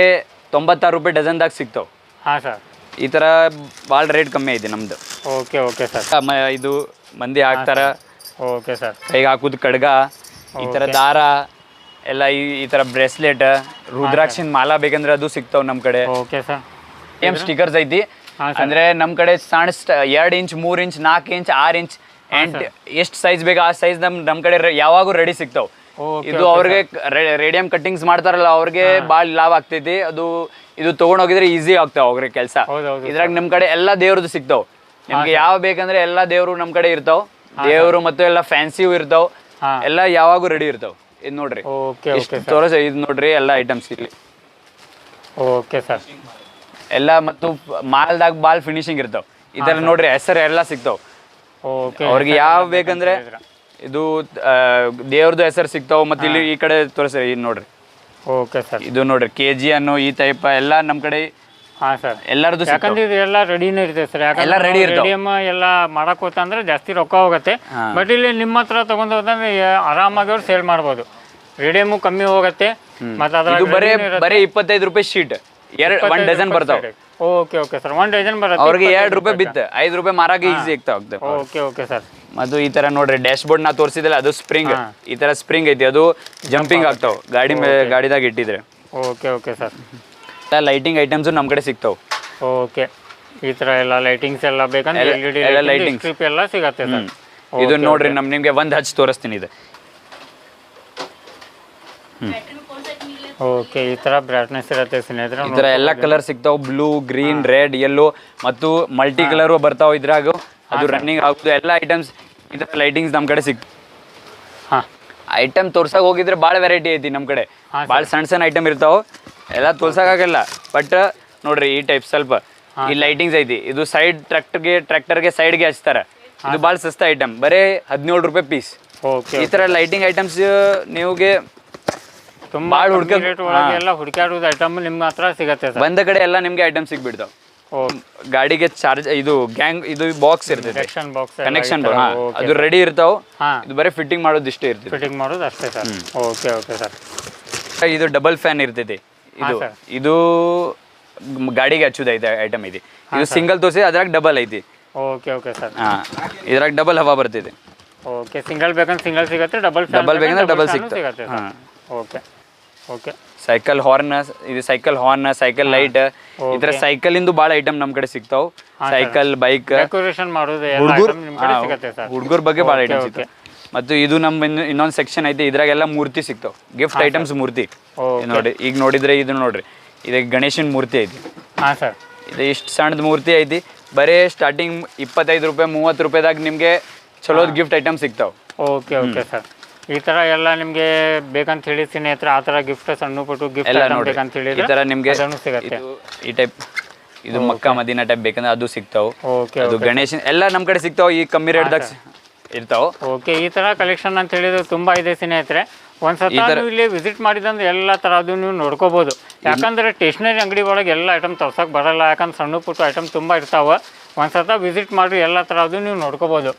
ತೊಂಬತ್ತಾರು ರೂಪಾಯಿ ಡಜನ್ದಾಗ ಸಿಗ್ತಾವ. ಹಾ ಸರ್ ಈ ತರ ಭಾಳ ರೇಟ್ ಕಮ್ಮಿ ಐತಿ ನಮ್ದು. ಓಕೆ ಓಕೆ ಸರ್ ಇದು ಮಂದಿ ಹಾಕ್ತಾರ. ಓಕೆ ಸರ್ ಕೈಗೆ ಹಾಕುದು ಕಡ್ಗ ಈ ತರ ದಾರ ಎಲ್ಲ ಈ ಈ ತರ ಬ್ರೇಸ್ಲೆಟ್ ರುದ್ರಾಕ್ಷಿನ ಮಾಲಾ ಬೇಕಂದ್ರೆ ಅದು ಸಿಗ್ತಾವ ನಮ್ ಕಡೆ. ಓಕೆ ಸರ್ ಏಮ್ ಸ್ಟಿಕರ್ಸ್ ಐತಿ? ಅಂದ್ರೆ ನಮ್ ಕಡೆ ಸಣ್ಣ ಎರಡ್ ಇಂಚ್ ಮೂರ್ ಇಂಚ್ ನಾಲ್ಕು ಇಂಚ್ ಆರ್ ಇಂಚ್ ಎಂಟ್ ಎಷ್ಟ್ ಸೈಜ್ ಬೇಕು ಆ ಸೈಜ್ ನಮ್ ನಮ್ ಕಡೆ ಯಾವಾಗೂ ರೆಡಿ ಸಿಗ್ತಾವ್. ಇದು ಅವ್ರಿಗೆ ರೇಡಿಯಂ ಕಟ್ಟಿಂಗ್ಸ್ ಮಾಡ್ತಾರಲ್ಲ ಅವ್ರಿಗೆ ಭಾಳ ಲಾಭ ಆಗ್ತೈತಿ. ಅದು ಇದು ತಗೊಂಡ್ ಹೋಗಿದ್ರೆ ಈಸಿ ಆಗ್ತಾವ ಹೋಗ್ರಿ ಕೆಲಸ. ಇದ್ರಾಗ ನಮ್ ಕಡೆ ಎಲ್ಲಾ ದೇವ್ರದ್ದು ಸಿಗ್ತಾವ. ನಿಮ್ಗೆ ಯಾವ ಬೇಕಂದ್ರೆ ಎಲ್ಲಾ ದೇವ್ರು ನಮ್ ಕಡೆ ಇರ್ತಾವ್. ದೇವ್ರು ಮತ್ತು ಎಲ್ಲ ಫ್ಯಾನ್ಸಿ ಇರ್ತಾವ್. ಎಲ್ಲಾ ಯಾವಾಗೂ ರೆಡಿ ಇರ್ತಾವ್. ಇದು ನೋಡ್ರಿ. ತೋರಿಸ ಇದು ನೋಡ್ರಿ ಎಲ್ಲ ಐಟಮ್ಸ್ ಇಲ್ಲಿ. Okay sir. ಎಲ್ಲ ಮತ್ತು ಮಾಲ್ದಾಗ ಬಾಲ್ ಫಿನಿಶಿಂಗ್ ಇರ್ತಾವ. ಇದೆಲ್ಲ ನೋಡ್ರಿ ಹೆಸರು ಎಲ್ಲ ಸಿಗ್ತಾವ. ಅವ್ರಿಗೆ ಯಾವ ಬೇಕಂದ್ರೆ ಇದು ದೇವ್ರದ್ದು ಹೆಸರು ಸಿಗ್ತಾವ ಮತ್ತೆ ಇಲ್ಲಿ ಈ ಕಡೆ ತೋರಿಸ್ರಿ ಇದು ನೋಡ್ರಿ. ಓಕೆ ಸರ್ ಇದು ನೋಡ್ರಿ ಕೆ ಜಿ ಅನ್ನು ಈ ಟೈಪ್ ಎಲ್ಲ ನಮ್ಮ ಕಡೆ ಹಾಂ ಸರ್ ಎಲ್ಲರದು ಯಾಕಂದ್ರೆ ಎಲ್ಲ ರೆಡಿನೇ ಇರ್ತದೆ ಸರ್ ಎಲ್ಲ ರೆಡಿ ಇರ್ತಾವ. ರೆಡಿಯಮ್ ಎಲ್ಲ ಮಾಡಕ್ ಹೋತಂದ್ರೆ ಜಾಸ್ತಿ ರೊಕ್ಕ ಹೋಗುತ್ತೆ. ಬಟ್ ಇಲ್ಲಿ ನಿಮ್ಮ ಹತ್ರ ತಗೊಂಡು ಹೋದಂದ್ರೆ ಆರಾಮಾಗಿ ಅವ್ರು ಸೇಲ್ ಮಾಡ್ಬೋದು. ರೇಡಿಯಮ್ಮು ಕಮ್ಮಿ ಹೋಗುತ್ತೆ. ಮತ್ತೆ ಇದು ಬರೇ ಬರೇ ಇಪ್ಪತ್ತೈದು ರೂಪಾಯಿ ಶೀಟ್ ಎರಡ್ ಒನ್ ಡಜನ್ ಬರ್ತಾವ. Okay okay sir one dozen ಬರುತ್ತೆ. ಅವ್ರಿಗೆ ಎರಡು ರೂಪಾಯಿ ಬಿತ್ತು. ಐದು ರೂಪಾಯಿ ಮಾರಾಗಿ ಈಸಿ ಆಗ್ತಾವ ಓಕೆ ಓಕೆ ಸರ್ ಮತ್ತು ಈ ತರ ನೋಡ್ರಿ ಡ್ಯಾಶ್ ಬೋರ್ಡ್ ನಾ ತೋರಿಸಿದಲ್ಲ ಅದು ಸ್ಪ್ರಿಂಗ್ ಈ ತರ ಸ್ಪ್ರಿಂಗ್ ಐತಿ ಅದು ಜಂಪಿಂಗ್ ಆಗ್ತಾವ. ಗಾಡಿ ಗಾಡಿದಾಗ ಇಟ್ಟಿದ್ರೆ. Okay okay sir lighting items ನಮ್ ಕಡೆ ಸಿಗ್ತಾವ. ಓಕೆ ಈ ತರ ಎಲ್ಲ ಲೈಟಿಂಗ್ಸ್ ಎಲ್ಲ ಬೇಕಂದ್ರೆ ಎಲ್ಲ- ಎಲ್ ಎಲ್ಲ ಲೈಟಿಂಗ್. ಸ್ಟ್ರಿಪ್ ಎಲ್ಲ ಸಿಗತ್ತೆ ಸರ್ ಇದು ನೋಡ್ರಿ ನಮ್ ನಿಮ್ಗೆ ಒಂದ್ ಹಚ್ಚಿ ತೋರಿಸ್ತೀನಿ ಇದು. ಓಕೆ ಈ ತರ ಬ್ರೈಟ್ನೆಸ್ ಇರುತ್ತೆ ಸ್ನೇಹಿತರೆ. ಈ ತರ ಎಲ್ಲ ಕಲರ್ ಸಿಗ್ತಾವ. ಬ್ಲೂ ಗ್ರೀನ್ ರೆಡ್ ಯೆಲ್ಲೋ ಮತ್ತು ಮಲ್ಟಿ ಕಲರ್ ಬರ್ತಾವ ಇದ್ರಾಗ. ಅದು ರನ್ನಿಂಗ್ ಆಗುದು ಎಲ್ಲ ಐಟಮ್ಸ್ ಈ ತರ ಲೈಟಿಂಗ್ಸ್ ನಮ್ ಕಡೆ ಸಿಗ್ ಹಾಂ. ಐಟಮ್ ತೋರ್ಸಕ್ ಹೋಗಿದ್ರೆ ಭಾಳ ವೆರೈಟಿ ಐತಿ ನಮ್ ಕಡೆ. ಭಾಳ ಸಣ್ಣ ಸಣ್ಣ ಐಟಮ್ ಇರ್ತಾವ. ಎಲ್ಲ ತೋರ್ಸಕ್ಕಾಗಲ್ಲ ಬಟ್ ನೋಡ್ರಿ ಈ ಟೈಪ್ ಸ್ವಲ್ಪ ಈ ಲೈಟಿಂಗ್ಸ್ ಐತಿ. ಇದು ಸೈಡ್ ಟ್ರ್ಯಾಕ್ಟರ್ಗೆ ಸೈಡ್ ಸೈಡ್ಗೆ ಹಚ್ತಾರ. ಇದು ಬಾಳ ಸಸ್ತ ಐಟಮ್ ಬರೇ ಹದಿನೇಳು ರೂಪಾಯಿ ಪೀಸ್ ಈ ತರ ಲೈಟಿಂಗ್ ಐಟಮ್ಸ್ ನೀವುಗೆ ತುಂಬ ಬಾಳ್ ಕಮ್ಮಿ ಹುಡ್ಕ- ರೇಟ್ ಒಳಗೆ ಎಲ್ಲ ಐಟಮ್ ನಿಮ್ಮ ಹತ್ರ ಸಿಗತ್ತೆ ಬಂದ ಕಡೆ ಎಲ್ಲ ನಿಮ್ಗೆ ಐಟಮ್ ಸಿಗ್ಬಿಡ್ತಾವ. ಗಾಡಿಗೆ ಚಾರ್ಜ್ ಇದು ಗ್ಯಾಂಗ್ ಇದು ಬಾಕ್ಸ್ ಇರ್ತೈತೆ ಕನೆಕ್ಷನ್ ಬಾಕ್ಸ್ ಕನೆಕ್ಷನ್ ಅದು ರೆಡಿ ಇರ್ತಾವ. ಇದು ಬರೀ ಫಿಟ್ಟಿಂಗ್ ಮಾಡೋದು ಇಷ್ಟೇ ಇರ್ತದೆ. ಫಿಟ್ಟಿಂಗ್ ಮಾಡೋದು ಅಷ್ಟೇ ಸರ್. Okay okay sir. ಇದು ಡಬಲ್ ಫ್ಯಾನ್ ಇರ್ತೈತಿ ಇದು. ಇದು ಗಾಡಿಗೆ ಹಚ್ಚುದೈತೆ ಐಟಮ್ ಇದೆ. ಇದು ಸಿಂಗಲ್ ತೋರಿಸಿ ಅದ್ರಾಗ ಡಬಲ್ ಐತಿ. Okay okay sir. ಹಾ. ಇದ್ರಾಗ ಡಬಲ್ ಹವಾ ಬರ್ತಿದೆ. ಓಕೆ ಸಿಂಗಲ್ ಬೇಕಂದ್ರೆ ಸಿಂಗಲ್ ಸಿಗುತ್ತೆ ಡಬಲ್ ಡಬಲ್ ಬೇಕಂದ್ರೆ ಡಬಲ್ ಸಿಗುತ್ತೆ ಓಕೆ ಓಕೆ. ಸೈಕಲ್ ಹಾರ್ನ್ ಇದು ಸೈಕಲ್ ಹಾರ್ನ್ ಸೈಕಲ್ ಲೈಟ್ ಈ ತರ ಸೈಕಲ್ ಇಂದು ಬಹಳ ಐಟಮ್ ನಮ್ ಕಡೆ ಸಿಗ್ತಾವ್. ಸೈಕಲ್ ಬೈಕ್ ಡೆಕೋರೇಷನ್ ಮಾಡೋದು ಎಲ್ಲ ಹುಡುಗರು ನಿಮ್ಮ ಕಡೆ ಸಿಗತ್ತೆ ಸರ್ ಹುಡುಗರ ಬಗ್ಗೆ ಬಹಳ ಐಟಮ್ ಸಿಗ್ತಾವ್. ಮತ್ತು ಇದು ನಮ್ಮ ಇನ್ನೊಂದ್ ಇನ್ನೊಂದು ಸೆಕ್ಷನ್ ಐತಿ ಇದ್ರಾಗೆಲ್ಲ ಮೂರ್ತಿ ಸಿಗ್ತಾವ್. ಗಿಫ್ಟ್ ಐಟಮ್ಸ್ ಮೂರ್ತಿ. ನೋಡಿ ಈಗ ನೋಡಿದ್ರೆ ಇದು ನೋಡ್ರಿ. ಇದು ಗಣೇಶನ್ ಮೂರ್ತಿ ಐತಿ. ಹಾಂ ಸರ್ ಇದು ಇಷ್ಟು ಸಣ್ಣದ ಮೂರ್ತಿ ಐತಿ. ಬರೇ ಸ್ಟಾರ್ಟಿಂಗ್ ಇಪ್ಪತ್ತೈದು ರೂಪಾಯಿ ಮೂವತ್ತು ರೂಪಾಯಿದಾಗ ನಿಮಗೆ ಚಲೋದ್ ಗಿಫ್ಟ್ ಐಟಮ್ ಸಿಗ್ತಾವ. ಓಕೆ ಓಕೆ ಸರ್ ಈ ತರ ಎಲ್ಲ ನಿಮ್ಗೆ ಬೇಕಂತ ಹೇಳಿ ಸ್ನೇಹಿತರೆ ಆ ತರ ಗಿಫ್ಟ್ ಸಣ್ಣ ಪುಟ್ಟು ಗಿಫ್ಟ್ ಎಲ್ಲ ಹೇಳಿ ಈ ತರ ನಿಮ್ಗೆ ಅದನ್ನು ಸಿಗತ್ತೆ. ಇದು ಈ ಟೈಪ್ ಇದು ಮಕ್ಕ ಮದಿನ ಟೈಪ್ ಬೇಕಂದ್ರೆ ಅದು ಸಿಗ್ತಾವ. ಓಕೆ ಅದು ಗಣೇಶನ್ ಎಲ್ಲ ನಮ್ಮ ಕಡೆ ಸಿಗ್ತಾವ ಈ ಕಮ್ಮಿ ರೇಟ್ದಾಗ ಇರ್ತಾವ. ಓಕೆ ಈ ತರ ಕಲೆಕ್ಷನ್ ಅಂತ ಹೇಳಿದ್ರೆ ತುಂಬಾ ಇದೆ ಸ್ನೇಹಿತರೆ. ಒಂದ್ಸತಿ ನೀವು ಇಲ್ಲಿ ವಿಸಿಟ್ ಮಾಡಿದಂದ್ರೆ ಎಲ್ಲ ತರದು ನೀವು ನೋಡ್ಕೋಬಹುದು ಯಾಕಂದ್ರೆ ಸ್ಟೇಷನರಿ ಅಂಗಡಿ ಒಳಗೆ ಎಲ್ಲ ಐಟಮ್ ತರ್ಸಕ್ ಬರಲ್ಲ ಯಾಕಂದ್ರೆ ಸಣ್ಣ ಪುಟ್ಟ ಐಟಮ್ ತುಂಬಾ ಇರ್ತಾವ. ಒಂದ್ಸತ ವಿಸಿಟ್ ಮಾಡಿ ಎಲ್ಲ ತರದು ನೀವು ನೋಡ್ಕೋಬಹುದು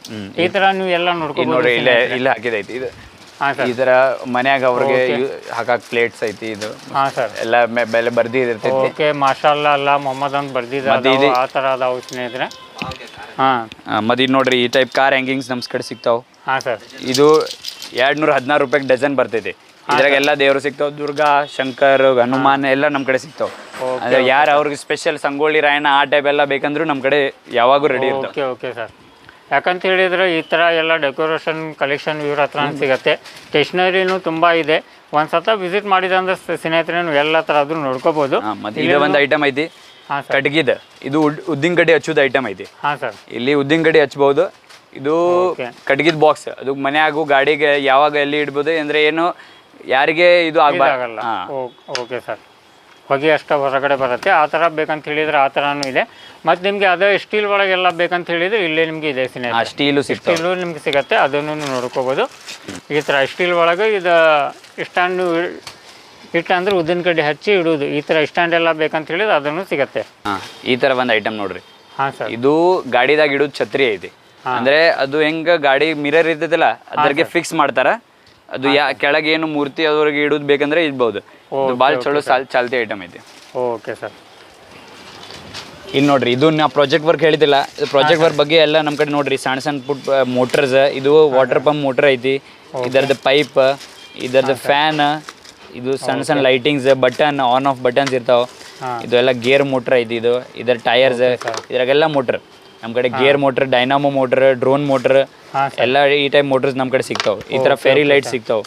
ಈ ತರ ನೀವು ಎಲ್ಲ ನೋಡ್ಕೋಬಹುದು ಇಲ್ಲೇ ಇಲ್ಲ ಹಾಕಿದೈತಿ. ಇದು ಹಾಂ ಸರ್ ಈ ತರ ಮನ್ಯಾಗ ಅವ್ರಿಗೆ ಹಾಕಕ್ ಪ್ಲೇಟ್ಸ್ ಐತಿ ಇದು. ಹಾ ಸರ್. ಎಲ್ಲ ಬೆಲೆ ಬರ್ದಿ ಇರ್ತೈತಿ ಓಕೆ ಅಲ್ಲ ಮೊಹಮ್ಮದ್ ಅಂತ ಬರ್ದಿದ್ದಾರೆ ಆ ತರ ಅದಾವ ಸ್ನೇಹಿತರೆ. ಹಾ. ಇದು ನೋಡ್ರಿ ಈ ಟೈಪ್ ಕಾರ್ ಹ್ಯಾಂಗಿಂಗ್ಸ್ ನಮ್ಸ್ ಕಡೆ ಸಿಗ್ತಾವ. ಹಾ ಸರ್. ಇದು ಎರಡ್ ನೂರ ಹದಿನಾರು ರೂಪಾಯಿ ಡಜನ್ ಬರ್ತೈತಿ. ಇದ್ರಾಗ ಎಲ್ಲ ದೇವರು ಸಿಗ್ತಾವ. ದುರ್ಗಾ ಶಂಕರ್ ಹನುಮಾನ್ ಎಲ್ಲ ನಮ್ಮ ಕಡೆ ಸಿಗ್ತಾವ. ಅಂದ್ರೆ ಯಾರು ಅವ್ರಿಗೆ ಸ್ಪೆಷಲ್ ಸಂಗೊಳ್ಳಿ ರಾಯಣ್ಣ ಆ ಟೈಪ್ ಎಲ್ಲ ಬೇಕಂದ್ರೂ ನಮ್ಮ ಕಡೆ ಯಾವಾಗೂ ರೆಡಿ ಇರ್ತಾವ. Okay okay sir. ಯಾಕಂತ ಹೇಳಿದ್ರೆ ಈ ಥರ ಎಲ್ಲ ಡೆಕೋರೇಷನ್ ಕಲೆಕ್ಷನ್ ಇವ್ರ ಹತ್ರ ಸಿಗುತ್ತೆ. ಸ್ಟೇಷ್ನರಿನೂ ತುಂಬ ಇದೆ. ಒಂದು ಸತ ವಿಸಿಟ್ ಮಾಡಿದಂದ್ರೆ ಸ್ನೇಹಿತರೆ ನೀವು ಎಲ್ಲ ಥರ ಆದ್ರೂ ನೋಡ್ಕೋಬೋದು. ಒಂದು ಐಟಮ್ ಐತಿ. ಹಾಂ ಸರ್. ಕಟ್ಗಿದ. ಇದು ಉದ್ದಿನ ಕಡ್ಡಿ ಹಚ್ಚೋದು ಐಟಮ್ ಐತಿ. ಹಾಂ ಸರ್. ಇಲ್ಲಿ ಉದ್ದಿನ ಕಡ್ಡಿ ಹಚ್ಬೋದು. ಇದು. ಕಟ್ಗಿದ ಬಾಕ್ಸ್ ಅದು ಮನೆಯಾಗು ಗಾಡಿಗೆ ಯಾವಾಗ ಎಲ್ಲಿ ಇಡ್ಬೋದು ಅಂದ್ರೆ ಏನು ಯಾರಿಗೆ ಇದು ಆಗಲ್ಲ ಓಕೆ ಸರ್. ಹೊಗೆ ಅಷ್ಟು ಹೊರಗಡೆ ಬರುತ್ತೆ. ಆ ಥರ ಬೇಕಂತ ಹೇಳಿದರೆ ಆ ಥರನೂ ಇದೆ. ಮತ್ತು ನಿಮಗೆ ಅದೇ ಸ್ಟೀಲ್ ಒಳಗೆಲ್ಲ ಬೇಕಂತ ಹೇಳಿದರೆ ಇಲ್ಲೇ ನಿಮಗೆ ಇದೆ ಸ್ನೇಹಿತರೆ. ಸ್ಟೀಲು ಸ್ಟೀಲು ನಿಮ್ಗೆ ಸಿಗತ್ತೆ. ಅದನ್ನು ನೋಡ್ಕೋಬೋದು. ಈ ಥರ ಸ್ಟೀಲ್ ಒಳಗೆ ಇದು ಸ್ಟ್ಯಾಂಡು ಇಟ್ಟ ಅಂದ್ರೆ ಉದ್ದಿನ ಕಡ್ಡಿ ಹಚ್ಚಿ ಇಡುವುದು. ಈ ಥರ ಸ್ಟ್ಯಾಂಡ್ ಎಲ್ಲ ಬೇಕಂತ ಹೇಳಿದ್ರೆ ಅದನ್ನು ಸಿಗತ್ತೆ. ಈ ಥರ ಒಂದು ಐಟಮ್ ನೋಡ್ರಿ. ಹಾಂ ಸರ್ ಇದು ಗಾಡಿದಾಗ ಇಡೋದು ಛತ್ರಿ ಐತಿ. ಅಂದ್ರೆ ಅದು ಹೆಂಗ ಗಾಡಿ ಮಿರರ್ ಇರ್ತೈತಲ್ಲ ಅದ್ರಿಗೆ ಫಿಕ್ಸ್ ಮಾಡ್ತಾರ. ಅದು ಯಾ ಕೆಳಗೆ ಏನು ಮೂರ್ತಿ ಅದ್ರಿಗೆ ಇಡೋದು ಬೇಕಂದ್ರೆ ಇಡ್ಬೋದು. ಇದು ಭಾಳ ಚಲೋ ಸಾಲ್ ಚಾಲ್ತಿ ಐಟಮ್ ಐತಿ. Okay sir. ಇಲ್ಲಿ ನೋಡ್ರಿ ಇದು ನಾ ಪ್ರಾಜೆಕ್ಟ್ ವರ್ಕ್ ಹೇಳಿದಿಲ್ಲ ಪ್ರಾಜೆಕ್ಟ್ ವರ್ಕ್ ಬಗ್ಗೆ ಎಲ್ಲ ನಮ್ಮ ಕಡೆ ನೋಡ್ರಿ ಸಣ್ಣ ಸಣ್ಣ ಪುಟ್ ಮೋಟರ್ಸ್ ಇದು ವಾಟರ್ ಪಂಪ್ ಮೋಟರ್ ಐತಿ. ಇದರದ ಪೈಪ್ ಇದರದ ಫ್ಯಾನ್ ಇದು ಸಣ್ಣ ಸಣ್ಣ lightings button on off buttons ಇರ್ತಾವ. ಇದು ಎಲ್ಲ ಗೇರ್ ಮೋಟರ್ ಐತಿ ಇದು. ಇದರ ಟೈರ್ಸ್ ಇದ್ರಾಗೆಲ್ಲ ಮೋಟರ್ ನಮ್ಮ ಕಡೆ gear motor dynamo motor drone motor ಎಲ್ಲ ಈ ಟೈಪ್ ಮೋಟರ್ಸ್ ನಮ್ಮ ಕಡೆ ಸಿಗ್ತಾವ. ಈ ಥರ ಫೆರಿ ಲೈಟ್ ಸಿಗ್ತಾವ.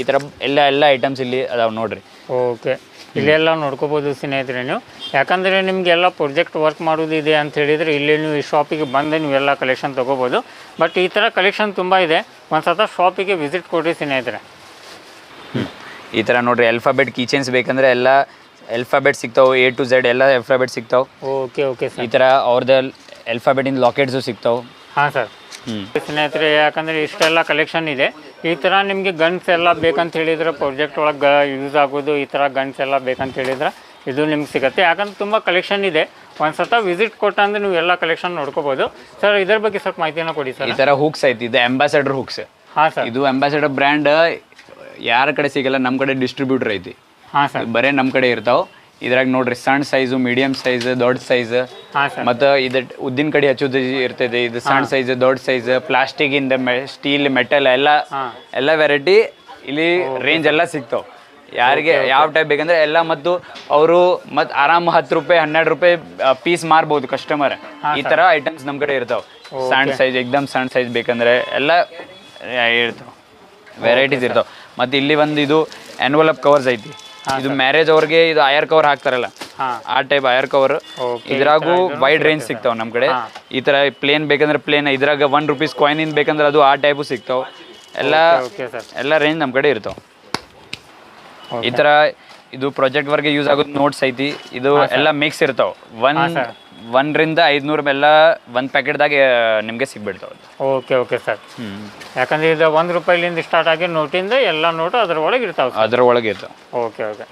ಈ ಥರ ಎಲ್ಲ ಎಲ್ಲ ಐಟಮ್ಸ್ ಇಲ್ಲಿ ಅದಾವ ನೋಡ್ರಿ. ಓಕೆ. ಇಲ್ಲೆಲ್ಲ ನೋಡ್ಕೋಬೋದು ಸ್ನೇಹಿತರೆ ನೀವು. ಯಾಕಂದರೆ ನಿಮಗೆಲ್ಲ ಪ್ರೊಜೆಕ್ಟ್ ವರ್ಕ್ ಮಾಡೋದಿದೆ ಅಂತ ಹೇಳಿದರೆ ಇಲ್ಲಿ ನೀವು ಈ ಶಾಪಿಗೆ ಬಂದು ನೀವೆಲ್ಲ ಕಲೆಕ್ಷನ್ ತೊಗೋಬೋದು. ಬಟ್ ಈ ಥರ ಕಲೆಕ್ಷನ್ ತುಂಬ ಇದೆ. ಒಂದು ಸತ ಶಾಪಿಗೆ ವಿಸಿಟ್ ಕೊಡಿರಿ ಸ್ನೇಹಿತರೆ. ಈ ಥರ ನೋಡಿರಿ ಎಲ್ಫಾಬೆಟ್ ಕಿಚನ್ಸ್ ಬೇಕಂದ್ರೆ ಎಲ್ಲ ಎಲ್ಫಾಬೆಟ್ ಸಿಗ್ತಾವೆ ಎ ಟು ಝೆಡ್ ಎಲ್ಲ ಎಲ್ಫಾಬೆಟ್ ಸಿಗ್ತಾವೆ. ಓಕೆ ಓಕೆ ಈ ಥರ ಅವ್ರದ್ದು ಅಲ್ಫಾಬೆಟಿನ ಲಾಕೆಟ್ಸು ಸಿಗ್ತಾವೆ. ಹಾಂ ಸರ್ ಹ್ಞೂ ಸ್ನೇಹಿತರೆ ಯಾಕಂದರೆ ಇಷ್ಟೆಲ್ಲ ಕಲೆಕ್ಷನ್ ಇದೆ. ಈ ಥರ ನಿಮಗೆ ಗನ್ಸ್ ಎಲ್ಲ ಬೇಕಂತ ಹೇಳಿದ್ರೆ ಪ್ರಾಜೆಕ್ಟ್ ಒಳಗೆ ಯೂಸ್ ಆಗೋದು ಈ ಥರ ಗನ್ಸ್ ಎಲ್ಲ ಬೇಕಂತ ಹೇಳಿದ್ರೆ ಇದು ನಿಮ್ಗೆ ಸಿಗುತ್ತೆ. ಯಾಕಂದ್ರೆ ತುಂಬ ಕಲೆಕ್ಷನ್ ಇದೆ. ಒಂದು ಸತ ವಿಸಿಟ್ ಕೊಟ್ಟಂದ್ರೆ ನೀವು ಎಲ್ಲ ಕಲೆಕ್ಷನ್ ನೋಡ್ಕೋಬೋದು. ಸರ್ ಇದ್ರ ಬಗ್ಗೆ ಸ್ವಲ್ಪ ಮಾಹಿತಿನ ಕೊಡಿ ಸರ್ ಈ ಥರ ಹುಕ್ಸ್ ಐತಿ. ಇದು ಅಂಬಾಸಡರ್ ಹುಕ್ಸ್ ಹಾಂ ಸರ್ ಇದು ಅಂಬಾಸಡರ್ ಬ್ರ್ಯಾಂಡ್ ಯಾರ ಕಡೆ ಸಿಗಲ್ಲ ನಮ್ಮ ಕಡೆ ಡಿಸ್ಟ್ರಿಬ್ಯೂಟರ್ ಐತಿ. ಹಾಂ ಸರ್ ಬರೀ ನಮ್ಮ ಕಡೆ ಇರ್ತಾವೆ. ಇದ್ರಾಗ ನೋಡ್ರಿ ಸಣ್ಣ ಸೈಜು ಮೀಡಿಯಂ ಸೈಜ್ ದೊಡ್ಡ ಸೈಜ್ ಮತ್ತ ಇದು ಉದ್ದಿನ ಕಡೆ ಹಚ್ಚುದ ಇರ್ತೈತಿ. ಇದು ಸಣ್ಣ ಸೈಜ್ ದೊಡ್ಡ ಸೈಜ್ ಪ್ಲಾಸ್ಟಿಕ್ ಇಂದ ಸ್ಟೀಲ್ ಮೆಟಲ್ ಎಲ್ಲ. ಎಲ್ಲ ವೆರೈಟಿ ಇಲ್ಲಿ ರೇಂಜ್ ಎಲ್ಲ ಸಿಗ್ತಾವ. ಯಾರಿಗೆ ಯಾವ ಟೈಪ್ ಬೇಕಂದ್ರೆ ಎಲ್ಲ ಮತ್ತು ಅವರು ಮತ್ ಆರಾಮ್ ಹತ್ತು ರೂಪಾಯಿ ಹನ್ನೆರಡು ರೂಪಾಯಿ ಪೀಸ್ ಮಾರ್ಬೋದು ಕಸ್ಟಮರ್ ಈ ತರ ಐಟಮ್ಸ್ ನಮ್ಮ ಕಡೆ ಇರ್ತಾವ. ಸಣ್ಣ ಸೈಜ್ ಎಕ್ದಮ್ ಸಣ್ಣ ಸೈಜ್ ಬೇಕಂದ್ರೆ ಎಲ್ಲ ಇರ್ತಾವ. ವೆರೈಟೀಸ್ ಇರ್ತಾವ. ಮತ್ತು ಇಲ್ಲಿ ಒಂದು ಇದು ಎನ್ವಲಪ್ ಕವರ್ಸ್ ಐತಿ. ಇದು ಮ್ಯಾರೇಜ್ ಅವ್ರಿಗೆ ಇದು ಆಯರ್ ಕವರ್ ಹಾಕ್ತಾರಲ್ಲ? ಆ ಟೈಪ್ ಆಯರ್ ಕವರ್ ಇದ್ರಾಗು ವೈಡ್ ರೇಂಜ್ ಸಿಗ್ತಾವ ನಮ್ ಕಡೆ ಈ ತರ ಪ್ಲೇನ್ ಬೇಕಂದ್ರೆ ಪ್ಲೇನ್ ಇದ್ರಾಗ ಒನ್ ರುಪೀಸ್ ಕಾಯಿನ್ ಇನ್ ಬೇಕಂದ್ರೆ ಅದು ಆ ಟೈಪು ಸಿಗ್ತಾವ. ಎಲ್ಲ ಎಲ್ಲ ರೇಂಜ್ ನಮ್ ಕಡೆ ಇರ್ತಾವ ಈ ತರ ಇದು ಪ್ರಾಜೆಕ್ಟ್ ವರ್ಗೆ ಯೂಸ್ ಆಗೋದು ನೋಟ್ಸ್ ಐತಿ. ಇದು ಎಲ್ಲ ಮಿಕ್ಸ್ ಇರ್ತಾವ. ಒನ್. ಒಂದರಿಂದ ಐದುನೂರು ಎಲ್ಲ ಒಂದು ಪ್ಯಾಕೆಟ್ದಾಗ ನಿಮಗೆ ಸಿಗ್ಬಿಡ್ತಾವೆ ಓಕೆ ಓಕೆ ಸರ್ ಯಾಕಂದ್ರೆ ಇದು ಒಂದು ರೂಪಾಯಿಲಿಂದ ಸ್ಟಾರ್ಟ್ ಆಗಿ ನೋಟಿಂದ ಎಲ್ಲ ನೋಟು ಅದ್ರ ಒಳಗೆ ಇರ್ತಾವೆ ಅದ್ರ ಒಳಗೆ ಇರ್ತಾವೆ. Okay okay